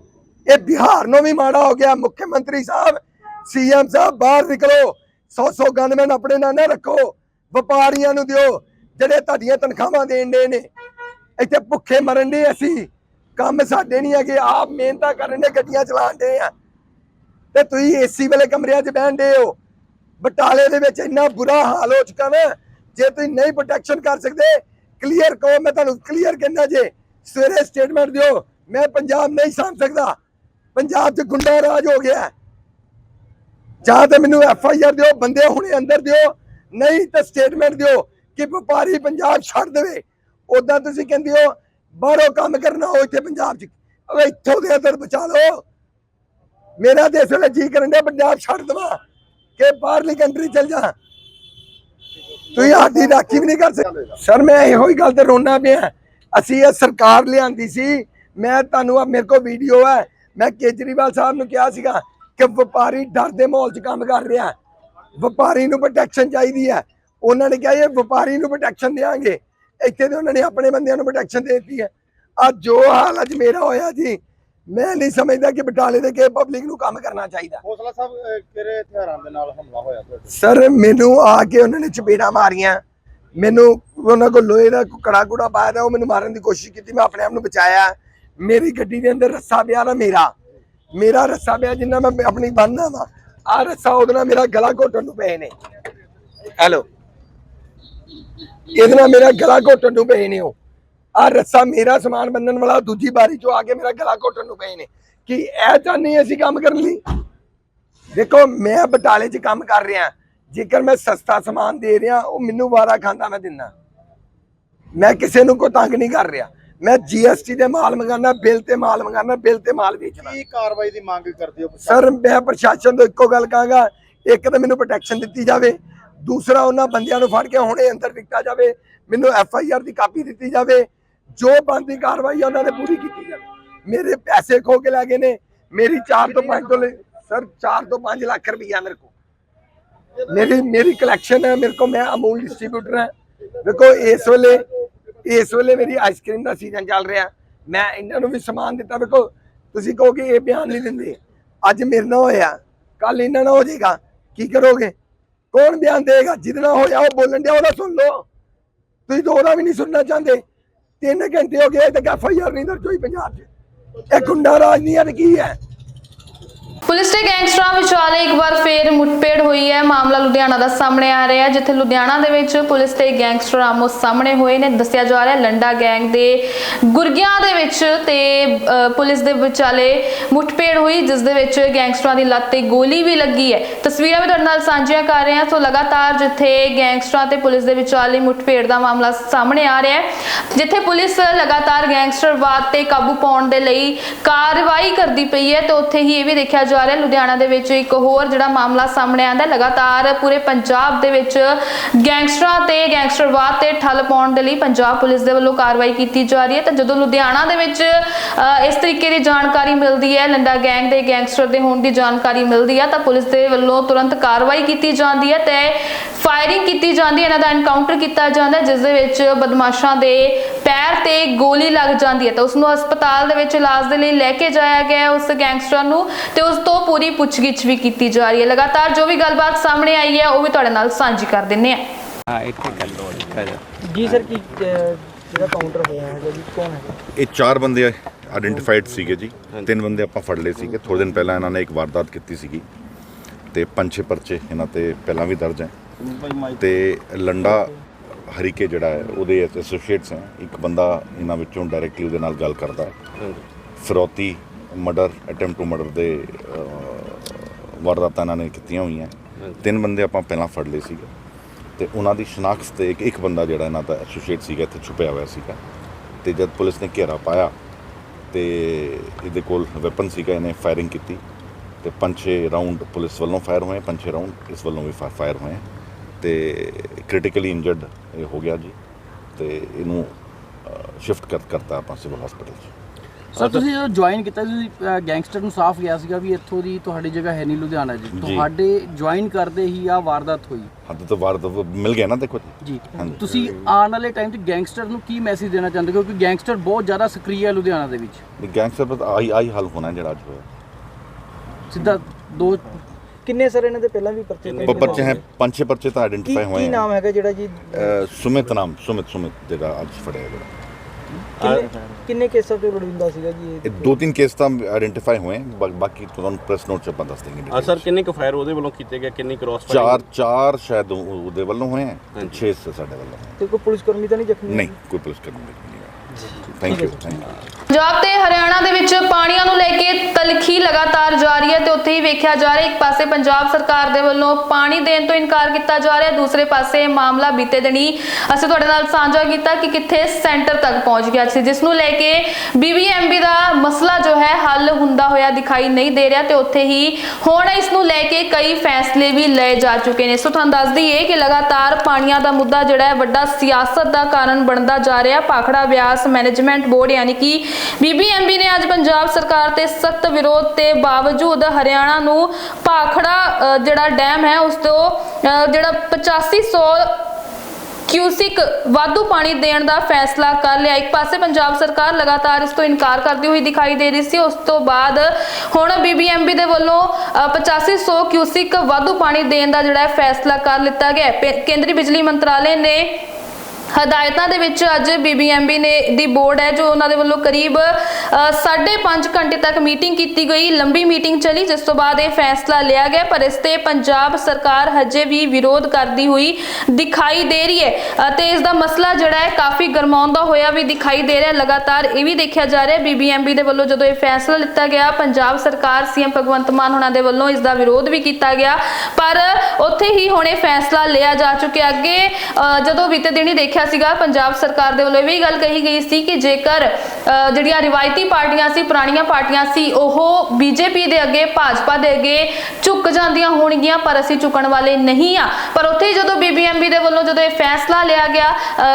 ਇਹ ਬਿਹਾਰ ਨੂੰ ਵੀ ਮਾੜਾ ਹੋ ਗਿਆ। ਮੁੱਖ ਮੰਤਰੀ ਸਾਹਿਬ, ਸੀਐਮ ਸਾਹਿਬ ਬਾਹਰ ਨਿਕਲੋ। 100 100 ਗਨਮੈਨ ਆਪਣੇ ਨਾਲ ਨਾ ਰੱਖੋ। ਵਪਾਰੀਆਂ ਨੂੰ ਦਿਓ। ਜਿਹੜੇ ਤੁਹਾਡੀਆਂ ਤਨਖਾਹਾਂ ਦੇਣ ਦੇ ਨੇ। ਇੱਥੇ ਭੁੱਖੇ ਮਰਨ ਦੇ ਅਸੀਂ। ਕੰਮ ਸਾਡੇ ਨਹੀਂ ਹੈਗੇ। ਆਪ ਮਿਹਨਤਾਂ ਕਰਨ ਦੇ ਗੱਡੀਆਂ ਚਲਾਉਣ ਦੇ ਆ। ਤੇ ਤੁਸੀਂ ਏਸੀ ਵਾਲੇ ਕਮਰਿਆਂ 'ਚ ਬਹਿਣ ਬਹਿੰਦੇ ਹੋ। ਬਟਾਲੇ ਦੇ ਵਿੱਚ ਇੰਨਾ ਬੁਰਾ ਹਾਲ ਹੋ ਚੁੱਕਾ ਨਾ ਜੇ ਤੁਸੀਂ ਨਹੀਂ ਪ੍ਰੋਟੈਕਸ਼ਨ ਕਰ ਸਕਦੇ ਕਲੀਅਰ ਕਹੋ। ਮੈਂ ਤੁਹਾਨੂੰ ਕਲੀਅਰ ਕਹਿੰਦਾ ਜੇ। ਸਵੇਰੇ ਸਟੇਟਮੈਂਟ ਦਿਓ। ਮੈਂ ਪੰਜਾਬ ਨਹੀਂ ਸਾਂਭ ਸਕਦਾ। ਪੰਜਾਬ 'ਚ ਗੁੰਡਾ ਰਾਜ ਹੋ ਗਿਆ। ਜਾਂ ਤੇ ਮੈਨੂੰ ਐਫ ਆਈ ਆਰ ਦਿਓ ਬੰਦੇ ਹੁਣੇ ਅੰਦਰ ਦਿਓ। ਨਹੀਂ ਤਾਂ ਸਟੇਟਮੈਂਟ ਦਿਓ ਕਿ ਵਪਾਰੀ ਪੰਜਾਬ ਛੱਡ ਦੇਵੇ। ਉਦਾਂ ਤੁਸੀਂ ਕਹਿੰਦੇ ਹੋ ਬਾਹਰੋਂ ਕੰਮ ਕਰਨਾ ਹੋ ਇੱਥੇ ਪੰਜਾਬ 'ਚ ਓਏ ਇੱਥੋਂ ਦੇ ਅੰਦਰ ਬਚਾ ਲਓ। ਮੇਰਾ ਦੇਸ਼ ਵੇਲੇ ਜੀ ਕਰਨ ਡਿਆ ਪੰਜਾਬ ਛੱਡ ਦਵਾ। ਕਿ ਬਾਹਰਲੀ ਕੰਟਰੀ ਚਲ ਜਾ। ਤੁਸੀਂ ਸਾਡੀ ਰਾਖੀ ਵੀ ਨਹੀਂ ਕਰ ਸਕਦੇ। ਸਰ ਮੈਂ ਇਹੋ ਹੀ ਗੱਲ ਤੇ ਰੋਣਾ ਪਿਆ। ਅਸੀਂ ਇਹ ਸਰਕਾਰ ਲਿਆਂਦੀ ਸੀ ਮੈਂ ਤੁਹਾਨੂੰ ਆ ਮੇਰੇ ਕੋਲ ਵੀਡੀਓ ਹੈ ਮੈਂ ਕੇਜਰੀਵਾਲ ਸਾਹਿਬ ਨੂੰ ਕਿਹਾ ਸੀਗਾ ਕਿ ਵਪਾਰੀ ਡਰ ਦੇ ਮਾਹੌਲ 'ਚ ਕੰਮ ਕਰ ਰਿਹਾ। ਵਪਾਰੀ ਨੂੰ ਪ੍ਰੋਟੈਕਸ਼ਨ ਚਾਹੀਦੀ ਹੈ ਉਹਨਾਂ ਨੇ ਕਿਹਾ ਇਹ ਵਪਾਰੀ ਨੂੰ ਪ੍ਰੋਟੈਕਸ਼ਨ ਦੇਾਂਗੇ ਇੱਥੇ ਤੇ ਉਹਨਾਂ ਨੇ ਆਪਣੇ ਬੰਦਿਆਂ ਨੂੰ ਪ੍ਰੋਟੈਕਸ਼ਨ ਦੇ ਦਿੱਤੀ ਹੈ ਅੱਜ ਜੋ ਹਾਲ ਅੱਜ ਮੇਰਾ ਹੋਇਆ ਜੀ ਮੈਂ ਨਹੀਂ ਸਮਝਦਾ ਕਿ ਬਟਾਲੇ ਦੇ ਕੇ ਪਬਲਿਕ ਨੂੰ ਕੰਮ ਕਰਨਾ ਚਾਹੀਦਾ। ਹੌਸਲਾ ਸਾਹਿਬ ਕਿਹੜੇ ਹਥਿਆਰਾਂ ਦੇ ਨਾਲ ਹਮਲਾ ਹੋਇਆ ਤੁਹਾਡੇ? ਸਰ ਮੈਨੂੰ ਆ ਕੇ ਉਹਨਾਂ ਨੇ ਚਪੇੜਾਂ ਮਾਰੀਆਂ। ਮੈਨੂੰ ਉਹਨਾਂ ਕੋਲ ਲੋਹੇ ਦਾ ਕੜਾ ਕੁੜਾ ਪਾਇਆ ਉਹ ਮੈਨੂੰ ਮਾਰਨ ਦੀ ਕੋਸ਼ਿਸ਼ ਕੀਤੀ। ਮੈਂ ਆਪਣੇ ਆਪ ਨੂੰ ਬਚਾਇਆ। ਮੇਰੀ ਗੱਡੀ ਦੇ ਅੰਦਰ ਰੱਸਾ ਪਿਆ ਨਾ ਮੇਰਾ ਮੇਰਾ ਰੱਸਾ ਪਿਆ ਜਿੰਨਾ ਮੈਂ ਆਪਣੀ ਬੰਨਦਾ ਵਾ। ਆ ਰੱਸਾ ਉਹਦੇ ਨਾਲ ਮੇਰਾ ਗਲਾ ਘੋਟਣ ਨੂੰ ਪਏ ਨੇ। ਹੈਲੋ ਇਹਦੇ ਨਾਲ ਮੇਰਾ ਗਲਾ ਘੋਟਣ ਨੂੰ ਪਏ ਨੇ ਉਹ। ਆ ਰੱਸਾ ਮੇਰਾ ਸਮਾਨ ਬੰਨਣ ਵਾਲਾ, ਦੂਜੀ ਬਾਰੀ ਚੋਂ ਆ ਕੇ ਮੇਰਾ ਗਲਾ ਘੋਟਣ ਨੂੰ ਪਏ ਨੇ। ਕਿ ਇਹ ਚਾਹਨੀ ਅਸੀਂ ਕੰਮ ਕਰਨ ਲਈ? ਦੇਖੋ, ਮੈਂ ਬਟਾਲੇ 'ਚ ਕੰਮ ਕਰ ਰਿਹਾ। ਜੇਕਰ ਮੈਂ ਸਸਤਾ ਸਮਾਨ ਦੇ ਰਿਹਾ, ਉਹ ਮੈਨੂੰ ਵਾਰਾ ਖਾਂਦਾ ਮੈਂ ਦਿੰਦਾ। ਮੈਂ ਕਿਸੇ ਨੂੰ ਕੋਈ ਤੰਗ ਨਹੀਂ ਕਰ ਰਿਹਾ। ਮੈਂ ਜੀਐਸਟੀ ਦੇ ਮਾਲ ਮੰਗਾਨਾ ਬਿੱਲ ਤੇ ਮਾਲ ਮੰਗਾਨਾ ਬਿੱਲ ਤੇ ਮਾਲ ਵੇਚਣਾ। ਕੀ ਕਾਰਵਾਈ ਦੀ ਮੰਗ ਕਰਦੇ ਹੋ ਸਰ ਮੈਂ ਪ੍ਰਸ਼ਾਸਨ ਤੋਂ ਇੱਕੋ ਗੱਲ ਕਹਾਂਗਾ ਇੱਕ ਤਾਂ ਮੈਨੂੰ ਪ੍ਰੋਟੈਕਸ਼ਨ ਦਿੱਤੀ ਜਾਵੇ ਦੂਸਰਾ ਉਹਨਾਂ ਬੰਦਿਆਂ ਨੂੰ ਫੜ ਕੇ ਹੁਣੇ ਅੰਦਰ ਦਿੱਤਾ ਜਾਵੇ ਮੈਨੂੰ ਐਫ ਆਈ ਆਰ ਦੀ ਕਾਪੀ ਦਿੱਤੀ ਜਾਵੇ ਜੋ ਬੰਦੀ ਕਾਰਵਾਈ ਉਹਨਾਂ ਨੇ ਪੂਰੀ ਕੀਤੀ ਜਾਵੇ। ਮੇਰੇ ਪੈਸੇ ਖੋ ਕੇ ਲੈ ਗਏ ਨੇ ਮੇਰੀ 4 ਤੋਂ 5 ਤੋਂ ਸਰ 4 ਤੋਂ 5 ਲੱਖ ਰੁਪਈਆ ਮੇਰੇ ਕੋਲ। ਮੇਰੀ ਮੇਰੀ ਕਲੈਕਸ਼ਨ ਹੈ ਮੇਰੇ ਕੋਲ ਮੈਂ ਅਮੂਲ ਡਿਸਟ੍ਰੀਬਿਊਟਰ ਹਾਂ। ਦੇਖੋ ਇਸ ਵੇਲੇ ਇਸ ਵੇਲੇ ਮੇਰੀ ਆਈਸਕ੍ਰੀਮ ਦਾ ਸੀਜ਼ਨ ਚੱਲ ਰਿਹਾ। ਮੈਂ ਇਹਨਾਂ ਨੂੰ ਵੀ ਸਮਾਨ ਦਿੱਤਾ। ਵੇਖੋ, ਤੁਸੀਂ ਕਹੋਗੇ ਇਹ ਬਿਆਨ ਨਹੀਂ ਦਿੰਦੇ। ਅੱਜ ਮੇਰੇ ਨਾਲ ਹੋਇਆ। ਕੱਲ ਇਹਨਾਂ ਨਾਲ ਹੋ ਜਾਏਗਾ। ਕੀ ਕਰੋਗੇ? ਕੌਣ ਬਿਆਨ ਦੇਗਾ ਜਿਹਦੇ ਨਾਲ ਹੋਇਆ, ਉਹ ਬੋਲਣ ਡਿਆ, ਉਹਦਾ ਸੁਣ ਲਓ। ਤੁਸੀਂ ਤਾਂ ਉਹਦਾ ਵੀ ਨਹੀਂ ਸੁਣਨਾ ਚਾਹੁੰਦੇ। ਤਿੰਨ ਘੰਟੇ ਹੋ ਗਏ ਤੇ ਐਫ ਆਈ ਆਰ ਨਹੀਂ ਦਰਜ ਹੋਈ ਪੰਜਾਬ 'ਚ। ਇਹ ਗੁੰਡਾ ਰਾਜ ਨਹੀਂ ਹੈ ਤੇ ਕੀ ਹੈ? ਪੁਲਿਸ ਤੇ ਗੈਂਗਸਟਰਾਂ ਵਿਚਾਲੇ ਇੱਕ ਵਾਰ ਫੇਰ ਮੁੱਠਭੇੜ ਹੋਈ ਹੈ। ਮਾਮਲਾ ਲੁਧਿਆਣਾ ਦਾ ਸਾਹਮਣੇ ਆ ਰਿਹਾ ਹੈ ਜਿੱਥੇ ਲੁਧਿਆਣਾ ਦੇ ਵਿੱਚ ਪੁਲਿਸ ਤੇ ਗੈਂਗਸਟਰ ਆਮੋ ਸਾਹਮਣੇ ਹੋਏ ਨੇ। ਦੱਸਿਆ ਜਾ ਰਿਹਾ ਹੈ ਲੰਡਾ ਗੈਂਗ ਦੇ ਗੁਰਗਿਆਂ ਦੇ ਵਿੱਚ ਤੇ ਅ, ਪੁਲਿਸ ਦੇ ਵਿਚਾਲੇ ਮੁੱਠਭੇੜ ਹੋਈ ਜਿਸ ਦੇ ਵਿੱਚ ਗੈਂਗਸਟਰਾਂ ਦੀ ਲੱਤ ਤੇ ਗੋਲੀ ਵੀ ਲੱਗੀ ਹੈ। ਤਸਵੀਰਾਂ ਵੀ ਤੁਹਾਡੇ ਨਾਲ ਸਾਂਝੀਆਂ ਕਰ ਰਹੇ ਹਾਂ। ਸੋ ਲਗਾਤਾਰ ਜਿੱਥੇ ਗੈਂਗਸਟਰਾਂ ਤੇ ਪੁਲਿਸ ਦੇ ਵਿਚਾਲੇ ਮੁੱਠਭੇੜ ਦਾ ਮਾਮਲਾ ਸਾਹਮਣੇ ਆ ਰਿਹਾ ਹੈ ਜਿੱਥੇ ਪੁਲਿਸ ਲਗਾਤਾਰ ਗੈਂਗਸਟਰਵਾਦ ਤੇ ਕਾਬੂ ਪਾਉਣ ਦੇ ਲਈ ਕਾਰਵਾਈ ਕਰਦੀ ਪਈ ਹੈ ਤੇ ਉੱਥੇ ਹੀ ਇਹ ਵੀ ਦੇਖਿਆ ਜਾ ਜਾ ਰਿਹਾ ਲੁਧਿਆਣਾ ਦੇ ਵਿੱਚ ਇੱਕ ਹੋਰ ਜਿਹੜਾ ਮਾਮਲਾ ਸਾਹਮਣੇ ਆਂਦਾ ਲਗਾਤਾਰ ਪੂਰੇ ਪੰਜਾਬ ਦੇ ਵਿੱਚ ਗੈਂਗਸਟਰਾਂ ਤੇ ਗੈਂਗਸਟਰਵਾਦ ਤੇ ਠੱਲ ਪਾਉਣ ਦੇ ਲਈ ਪੰਜਾਬ ਪੁਲਿਸ ਦੇ ਵੱਲੋਂ ਕਾਰਵਾਈ ਕੀਤੀ ਜਾ ਰਹੀ ਹੈ। ਤਾਂ ਜਦੋਂ ਲੁਧਿਆਣਾ ਦੇ ਵਿੱਚ ਇਸ ਤਰੀਕੇ ਦੀ ਜਾਣਕਾਰੀ ਮਿਲਦੀ ਹੈ, ਲੰਡਾ ਗੈਂਗ ਦੇ ਗੈਂਗਸਟਰ ਦੇ ਹੋਣ ਦੀ ਜਾਣਕਾਰੀ ਮਿਲਦੀ ਹੈ, ਤਾਂ ਪੁਲਿਸ ਦੇ ਵੱਲੋਂ ਤੁਰੰਤ ਕਾਰਵਾਈ ਕੀਤੀ ਜਾਂਦੀ ਹੈ ਤੇ ਫਾਇਰਿੰਗ ਕੀਤੀ ਜਾਂਦੀ ਹੈ। ਇਹਨਾਂ ਦਾ ਐਨਕਾਊਂਟਰ ਕੀਤਾ ਜਾਂਦਾ ਹੈ, ਜਿਸ ਦੇ ਵਿੱਚ ਬਦਮਾਸ਼ਾਂ ਦੇ ਪੈਰ ਤੇ ਗੋਲੀ ਲੱਗ ਜਾਂਦੀ ਹੈ। ਤਾਂ ਉਸ ਨੂੰ ਹਸਪਤਾਲ ਦੇ ਵਿੱਚ ਇਲਾਜ ਦੇ ਲਈ ਲੈ ਕੇ ਜਾਇਆ ਗਿਆ ਉਸ ਗੈਂਗਸਟਰ ਨੂੰ ਤੇ ਉਸ ਤੋਂ ਪੂਰੀ ਪੁੱਛਗਿੱਛ ਵੀ ਕੀਤੀ ਜਾ ਰਹੀ ਹੈ। ਲਗਾਤਾਰ ਜੋ ਵੀ ਗੱਲਬਾਤ ਸਾਹਮਣੇ ਆਈ ਹੈ ਉਹ ਵੀ ਤੁਹਾਡੇ ਨਾਲ ਸਾਂਝੀ ਕਰ ਦਿੰਨੇ ਆ ਜੀ ਸਰ ਕੀ ਜਿਹੜਾ ਕਾਊਂਟਰ ਹੋਇਆ ਹੈ ਜੀ ਕੌਣ ਹੈ? ਇਹ ਚਾਰ ਬੰਦੇ ਆਇਡੈਂਟੀਫਾਈਡ ਸੀਗੇ ਜੀ। ਤਿੰਨ ਬੰਦੇ ਆਪਾਂ ਫੜ ਲਏ ਸੀਗੇ। ਥੋੜੇ ਦਿਨ ਪਹਿਲਾਂ ਇਹਨਾਂ ਨੇ ਇੱਕ ਵਾਰਦਾਤ ਕੀਤੀ ਸੀਗੀ। ਤੇ ਪੰਜ ਛੇ ਪਰਚੇ ਇਹਨਾਂ ਤੇ ਪਹਿਲਾਂ ਵੀ ਦਰਜ ਹੈ। ਤੇ ਲੰਡਾ ਹਰੀਕੇ ਜਿਹੜਾ ਹੈ ਉਹਦੇ ਐਸੋਸੀਏਟਸ ਹੈ। ਇੱਕ ਬੰਦਾ ਇਹਨਾਂ ਵਿੱਚੋਂ ਡਾਇਰੈਕਟਲੀ ਉਹਦੇ ਨਾਲ ਗੱਲ ਕਰਦਾ ਹੈ। ਫਿਰੌਤੀ ਮਰਡਰ ਅਟੈਂਪਟ ਟੂ ਮਰਡਰ ਦੇ ਵਾਰਦਾਤਾਂ ਇਹਨਾਂ ਨੇ ਕੀਤੀਆਂ ਹੋਈਆਂ। ਤਿੰਨ ਬੰਦੇ ਆਪਾਂ ਪਹਿਲਾਂ ਫੜ ਲਏ ਸੀਗੇ। ਤੇ ਉਹਨਾਂ ਦੀ ਸ਼ਨਾਖਤ ਤੇ ਇੱਕ ਇੱਕ ਬੰਦਾ ਜਿਹੜਾ ਇਹਨਾਂ ਦਾ ਐਸੋਸੀਏਟ ਸੀਗਾ, ਇੱਥੇ ਛੁਪਿਆ ਹੋਇਆ ਸੀਗਾ। ਤੇ ਜਦ ਪੁਲਿਸ ਨੇ ਘੇਰਾ ਪਾਇਆ, ਤੇ ਇਹਦੇ ਕੋਲ ਵੈਪਨ ਸੀਗਾ, ਇਹਨੇ ਫਾਇਰਿੰਗ ਕੀਤੀ। ਤੇ ਪੰਜ ਛੇ ਰਾਉਂਡ ਪੁਲਿਸ ਵੱਲੋਂ ਫਾਇਰ ਹੋਏ ਪੰਜ ਛੇ ਰਾਉਂਡ ਇਸ ਵੱਲੋਂ ਵੀ ਫਾਇਰ ਹੋਏ। ਤੇ ਕ੍ਰਿਟੀਕਲੀ ਇੰਜਰਡ ਇਹ ਹੋ ਗਿਆ ਜੀ। ਤੇ ਇਹਨੂੰ ਸ਼ਿਫਟ ਕਰ ਕਰਤਾ ਆਪਾਂ ਸਿਵਲ ਹਸਪੀਟਲ 'ਚ। ਸਰ ਤੁਸੀਂ ਜਦੋਂ ਜੁਆਇਨ ਕੀਤਾ ਤੁਸੀਂ ਗੈਂਗਸਟਰ ਨੂੰ ਸਾਫ਼ ਗਿਆ ਸੀਗਾ ਵੀ ਇੱਥੋਂ ਦੀ ਤੁਹਾਡੀ ਜਗ੍ਹਾ ਹੈ ਨਹੀਂ ਲੁਧਿਆਣਾ ਜੀ। ਤੁਹਾਡੇ ਜੁਆਇਨ ਕਰਦੇ ਹੀ ਆ ਵਾਰਦਾਤ ਹੋਈ। ਹੱਦ ਤੋਂ ਬਾਹਰ ਤਾਂ ਮਿਲ ਗਿਆ ਨਾ ਦੇਖੋ ਜੀ। ਤੁਸੀਂ ਆਉਣ ਵਾਲੇ ਟਾਈਮ 'ਚ ਗੈਂਗਸਟਰ ਨੂੰ ਕੀ ਮੈਸੇਜ ਦੇਣਾ ਚਾਹੁੰਦੇ ਹੋ? ਕਿਉਂਕਿ ਗੈਂਗਸਟਰ ਬਹੁਤ ਜ਼ਿਆਦਾ ਸਕਰੀਏ ਹੈ ਲੁਧਿਆਣਾ ਦੇ ਵਿੱਚ। ਗੈਂਗਸਟਰ ਪਰ ਆਈ ਆਈ ਹਾਲ ਹੋਣਾ ਜਿਹੜਾ ਅੱਜ ਹੋਇਆ। ਸਿੱਧਾ ਦੋ ਕਿੰਨੇ ਸਰ ਇਹਨਾਂ ਦੇ ਪਹਿਲਾਂ ਵੀ ਪਰਚੇ ਪਰਚੇ ਹੈ ਪੰਜ ਛੇ ਪਰਚੇ ਤਾਂ ਆਇਡੈਂਟੀਫਾਈ ਹੋਏ ਕੀ ਹੈ ਨਾਮ ਹੈਗਾ ਜਿਹੜਾ ਜੀ? ਸੁਮਿਤ ਨਾਮ ਸੁਮਿਤ ਸੁਮਿਤ ਜਿਹੜਾ ਅੱਜ ਫੜਿਆ ਜਿਹੜਾ ਕਿੰਨੇ ਕੇਸਾਂ ਤੇ ਲੋੜਿੰਦਾ ਸੀਗਾ ਜੀ ਇਹ ਦੋ ਤਿੰਨ ਕੇਸ ਤਾਂ ਆਇਡੈਂਟੀਫਾਈ ਹੋਏ ਬਾ- ਬਾਕੀ ਤੁਹਾਨੂੰ ਪ੍ਰੈਸ ਨੋਟ ਚ ਆਪਾਂ ਦੱਸ ਦੇंगे ਆ ਸਰ ਕਿੰਨੇ ਕੁ ਫਾਇਰ ਉਹਦੇ ਵੱਲੋਂ ਕੀਤੇ ਗਏ ਕਿੰਨੀ ਕ੍ਰਾਸ ਚਾਰ ਚਾਰ ਸ਼ਾਇਦ ਉਹ- ਉਹਦੇ ਵੱਲੋਂ ਹੋਏ ਹੈ ਤੇ ਸਾਡੇ ਵੱਲੋਂ। ਤੇ ਕੋਈ ਪੁਲਿਸ ਕਰਮੀ ਤਾਂ ਨਹੀਂ ਜ਼ਖਮੀ ਨਹੀਂ ਕੋਈ ਪੁਲਿਸ ਕਰਨੀ ਨਹੀਂ thank you thank you Punjab ਤੇ ਹਰਿਆਣਾ ਦੇ ਵਿੱਚ ਪਾਣੀਆਂ ਨੂੰ ਲੈ ਕੇ ਤਲਖੀ ਲਗਾਤਾਰ ਜਾਰੀ ਹੈ ਤੇ ਉੱਥੇ ਹੀ ਵੇਖਿਆ ਜਾ ਰਿਹਾ ਇੱਕ ਪਾਸੇ ਪੰਜਾਬ ਸਰਕਾਰ ਦੇ ਵੱਲੋਂ ਪਾਣੀ ਦੇਣ ਤੋਂ ਇਨਕਾਰ ਕੀਤਾ ਜਾ ਰਿਹਾ ਦੂਸਰੇ ਪਾਸੇ ਮਾਮਲਾ ਬੀਤੇ ਦਿਨੀ ਅਸੀਂ ਤੁਹਾਡੇ ਨਾਲ ਸਾਂਝਾ ਕੀਤਾ ਕਿ ਕਿੱਥੇ ਸੈਂਟਰ ਤੱਕ ਪਹੁੰਚ ਗਿਆ ਸੀ, ਜਿਸ ਨੂੰ ਲੈ ਕੇ ਬੀਬੀਐਮਬੀ ਦਾ ਮਸਲਾ ਜੋ ਹੈ ਹੱਲ ਹੁੰਦਾ ਹੋਇਆ ਦਿਖਾਈ ਨਹੀਂ ਦੇ ਰਿਹਾ ਤੇ ਉੱਥੇ ਹੀ ਹੁਣ ਇਸ ਨੂੰ ਲੈ ਕੇ ਕਈ ਫੈਸਲੇ ਵੀ ਲਏ ਜਾ ਚੁੱਕੇ ਨੇ। ਸੋ ਤੁਹਾਨੂੰ ਦੱਸ ਦਈਏ ਕਿ ਲਗਾਤਾਰ ਪਾਣੀਆਂ ਦਾ ਮੁੱਦਾ ਜਿਹੜਾ ਹੈ, ਵੱਡਾ ਸਿਆਸਤ ਦਾ ਕਾਰਨ ਬਣਦਾ ਜਾ ਰਿਹਾ। ਪਾਖੜਾ ਬਿਆਸ ਮੈਨੇਜਮੈਂਟ ਬੋਰਡ ਯਾਨੀ ਕਿ ਬੀਬੀਐਮਬੀ ਨੇ ਅੱਜ ਪੰਜਾਬ ਸਰਕਾਰ ਤੇ ਸਖਤ ਵਿਰੋਧ ਤੇ ਬਾਵਜੂਦ ਹਰਿਆਣਾ ਨੂੰ ਪਾਖੜਾ ਜਿਹੜਾ ਡੈਮ ਹੈ ਉਸ ਤੋਂ ਜਿਹੜਾ 8500 ਕਿਊਸਿਕ ਵਾਧੂ ਪਾਣੀ ਦੇਣ ਦਾ ਫੈਸਲਾ ਕਰ ਲਿਆ। ਇੱਕ ਪਾਸੇ ਪੰਜਾਬ ਸਰਕਾਰ ਲਗਾਤਾਰ ਇਸ ਤੋਂ ਇਨਕਾਰ ਕਰਦੀ ਹੋਈ ਦਿਖਾਈ ਦੇ ਰਹੀ ਸੀ। ਉਸ ਤੋਂ ਬਾਅਦ ਹੁਣ ਬੀਬੀਐਮਬੀ ਦੇ ਵੱਲੋਂ ਅ, 8500 ਕਿਊਸਿਕ ਵਾਧੂ ਪਾਣੀ ਦੇਣ ਦਾ ਜਿਹੜਾ ਫੈਸਲਾ ਕਰ ਲਿੱਤਾ ਗਿਆ ਕੇਂਦਰੀ ਬਿਜਲੀ ਮੰਤਰਾਲੇ ਨੇ ਹਦਾਇਤਾਂ ਦੇ ਵਿੱਚ ਅੱਜ ਬੀਬੀਐਮਬੀ ਨੇ ਦੀ ਬੋਰਡ ਹੈ ਜੋ ਉਹਨਾਂ ਦੇ ਵੱਲੋਂ ਕਰੀਬ 5.5 ਘੰਟੇ ਤੱਕ ਮੀਟਿੰਗ ਕੀਤੀ ਗਈ। ਲੰਬੀ ਮੀਟਿੰਗ ਚੱਲੀ, ਜਿਸ ਤੋਂ ਬਾਅਦ ਇਹ ਫੈਸਲਾ ਲਿਆ ਗਿਆ, ਪਰ ਇਸ ਤੇ ਪੰਜਾਬ ਸਰਕਾਰ ਹਜੇ ਵੀ ਵਿਰੋਧ ਕਰਦੀ ਹੋਈ ਦਿਖਾਈ ਦੇ ਰਹੀ ਹੈ। ਅਤੇ ਇਸ ਦਾ ਮਸਲਾ ਜਿਹੜਾ ਹੈ, ਕਾਫੀ ਗਰਮਾਉਂਦਾ ਹੋਇਆ ਵੀ ਦਿਖਾਈ ਦੇ ਰਿਹਾ। ਲਗਾਤਾਰ ਇਹ ਵੀ ਦੇਖਿਆ ਜਾ ਰਿਹਾ ਹੈ ਬੀਬੀਐਮਬੀ ਦੇ ਵੱਲੋਂ ਜਦੋਂ ਇਹ ਫੈਸਲਾ ਲਿੱਤਾ ਗਿਆ, ਪੰਜਾਬ ਸਰਕਾਰ ਸੀਐਮ ਭਗਵੰਤ ਮਾਨ ਉਹਨਾਂ ਦੇ ਵੱਲੋਂ ਇਸ ਦਾ ਵਿਰੋਧ ਵੀ ਕੀਤਾ ਗਿਆ। ਪਰ ਉੱਥੇ ਹੀ ਹੁਣ ਇਹ ਫੈਸਲਾ ਲਿਆ ਜਾ ਚੁੱਕਿਆ। ਅੱਗੇ ਜਦੋਂ ਬੀਤੇ ਦਿਨੀ ਦੇਖਿਆ ਰੱਖਿਆ ਸੀਗਾ, ਪੰਜਾਬ ਸਰਕਾਰ ਦੇ ਵੱਲੋਂ ਇਹ ਵੀ ਗੱਲ ਕਹੀ ਗਈ ਸੀ ਕਿ ਜੇਕਰ ਜਿਹੜੀਆਂ ਰਿਵਾਇਤੀ ਪਾਰਟੀਆਂ ਸੀ, ਪੁਰਾਣੀਆਂ ਪਾਰਟੀਆਂ ਸੀ, ਉਹ ਬੀਜੇਪੀ ਦੇ ਅੱਗੇ, ਭਾਜਪਾ ਦੇ ਅੱਗੇ ਝੁਕ ਜਾਂਦੀਆਂ ਹੋਣਗੀਆਂ, ਪਰ ਅਸੀਂ ਝੁਕਣ ਵਾਲੇ ਨਹੀਂ ਆ। ਪਰ ਉੱਥੇ ਜਦੋਂ ਬੀਬੀਐਮਬੀ ਦੇ ਵੱਲੋਂ ਜਦੋਂ ਇਹ ਫੈਸਲਾ ਲਿਆ ਗਿਆ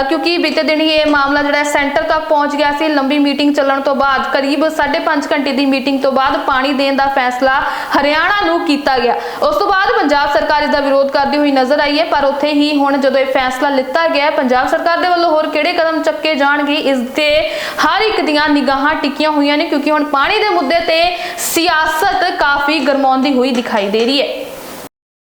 ਕਿਉਂਕਿ ਬੀਤੇ ਦਿਨ ਹੀ ਇਹ ਮਾਮਲਾ ਜਿਹੜਾ ਸੈਂਟਰ ਤੱਕ ਪਹੁੰਚ ਗਿਆ ਸੀ, ਲੰਬੀ ਮੀਟਿੰਗ ਚੱਲਣ ਤੋਂ ਬਾਅਦ, ਕਰੀਬ 5.5 ਘੰਟੇ ਦੀ ਮੀਟਿੰਗ ਤੋਂ ਬਾਅਦ ਪਾਣੀ ਦੇਣ ਦਾ ਫੈਸਲਾ ਹਰਿਆਣਾ ਨੂੰ ਕੀਤਾ ਗਿਆ। ਉਸ ਤੋਂ ਬਾਅਦ ਪੰਜਾਬ ਸਰਕਾਰ ਇਸ ਦਾ ਵਿਰੋਧ ਕਰਦੀ ਹੋਈ ਨਜ਼ਰ ਆਈ ਹੈ, ਪਰ ਉੱਥੇ ਹੀ ਹੁਣ ਜਦੋਂ ਇਹ ਫੈਸਲਾ ਲਿੱਤਾ ਗਿਆ ਪੰਜਾਬ ਪੰਜਾਬ ਸਰਕਾਰ ਦੇ ਵੱਲੋਂ ਹੋਰ ਕਿਹੜੇ ਕਦਮ ਚੱਕੇ ਜਾਣਗੇ? ਇਸ ਤੇ ਹਰ ਇੱਕ ਦੀਆਂ ਨਿਗਾਹਾਂ ਟਿਕੀਆਂ ਹੋਈਆਂ ਨੇ, ਕਿਉਂਕਿ ਹੁਣ ਪਾਣੀ ਦੇ ਮੁੱਦੇ ਤੇ ਸਿਆਸਤ ਕਾਫੀ ਗਰਮਾਉਂਦੀ ਹੋਈ ਦਿਖਾਈ ਦੇ ਰਹੀ ਹੈ।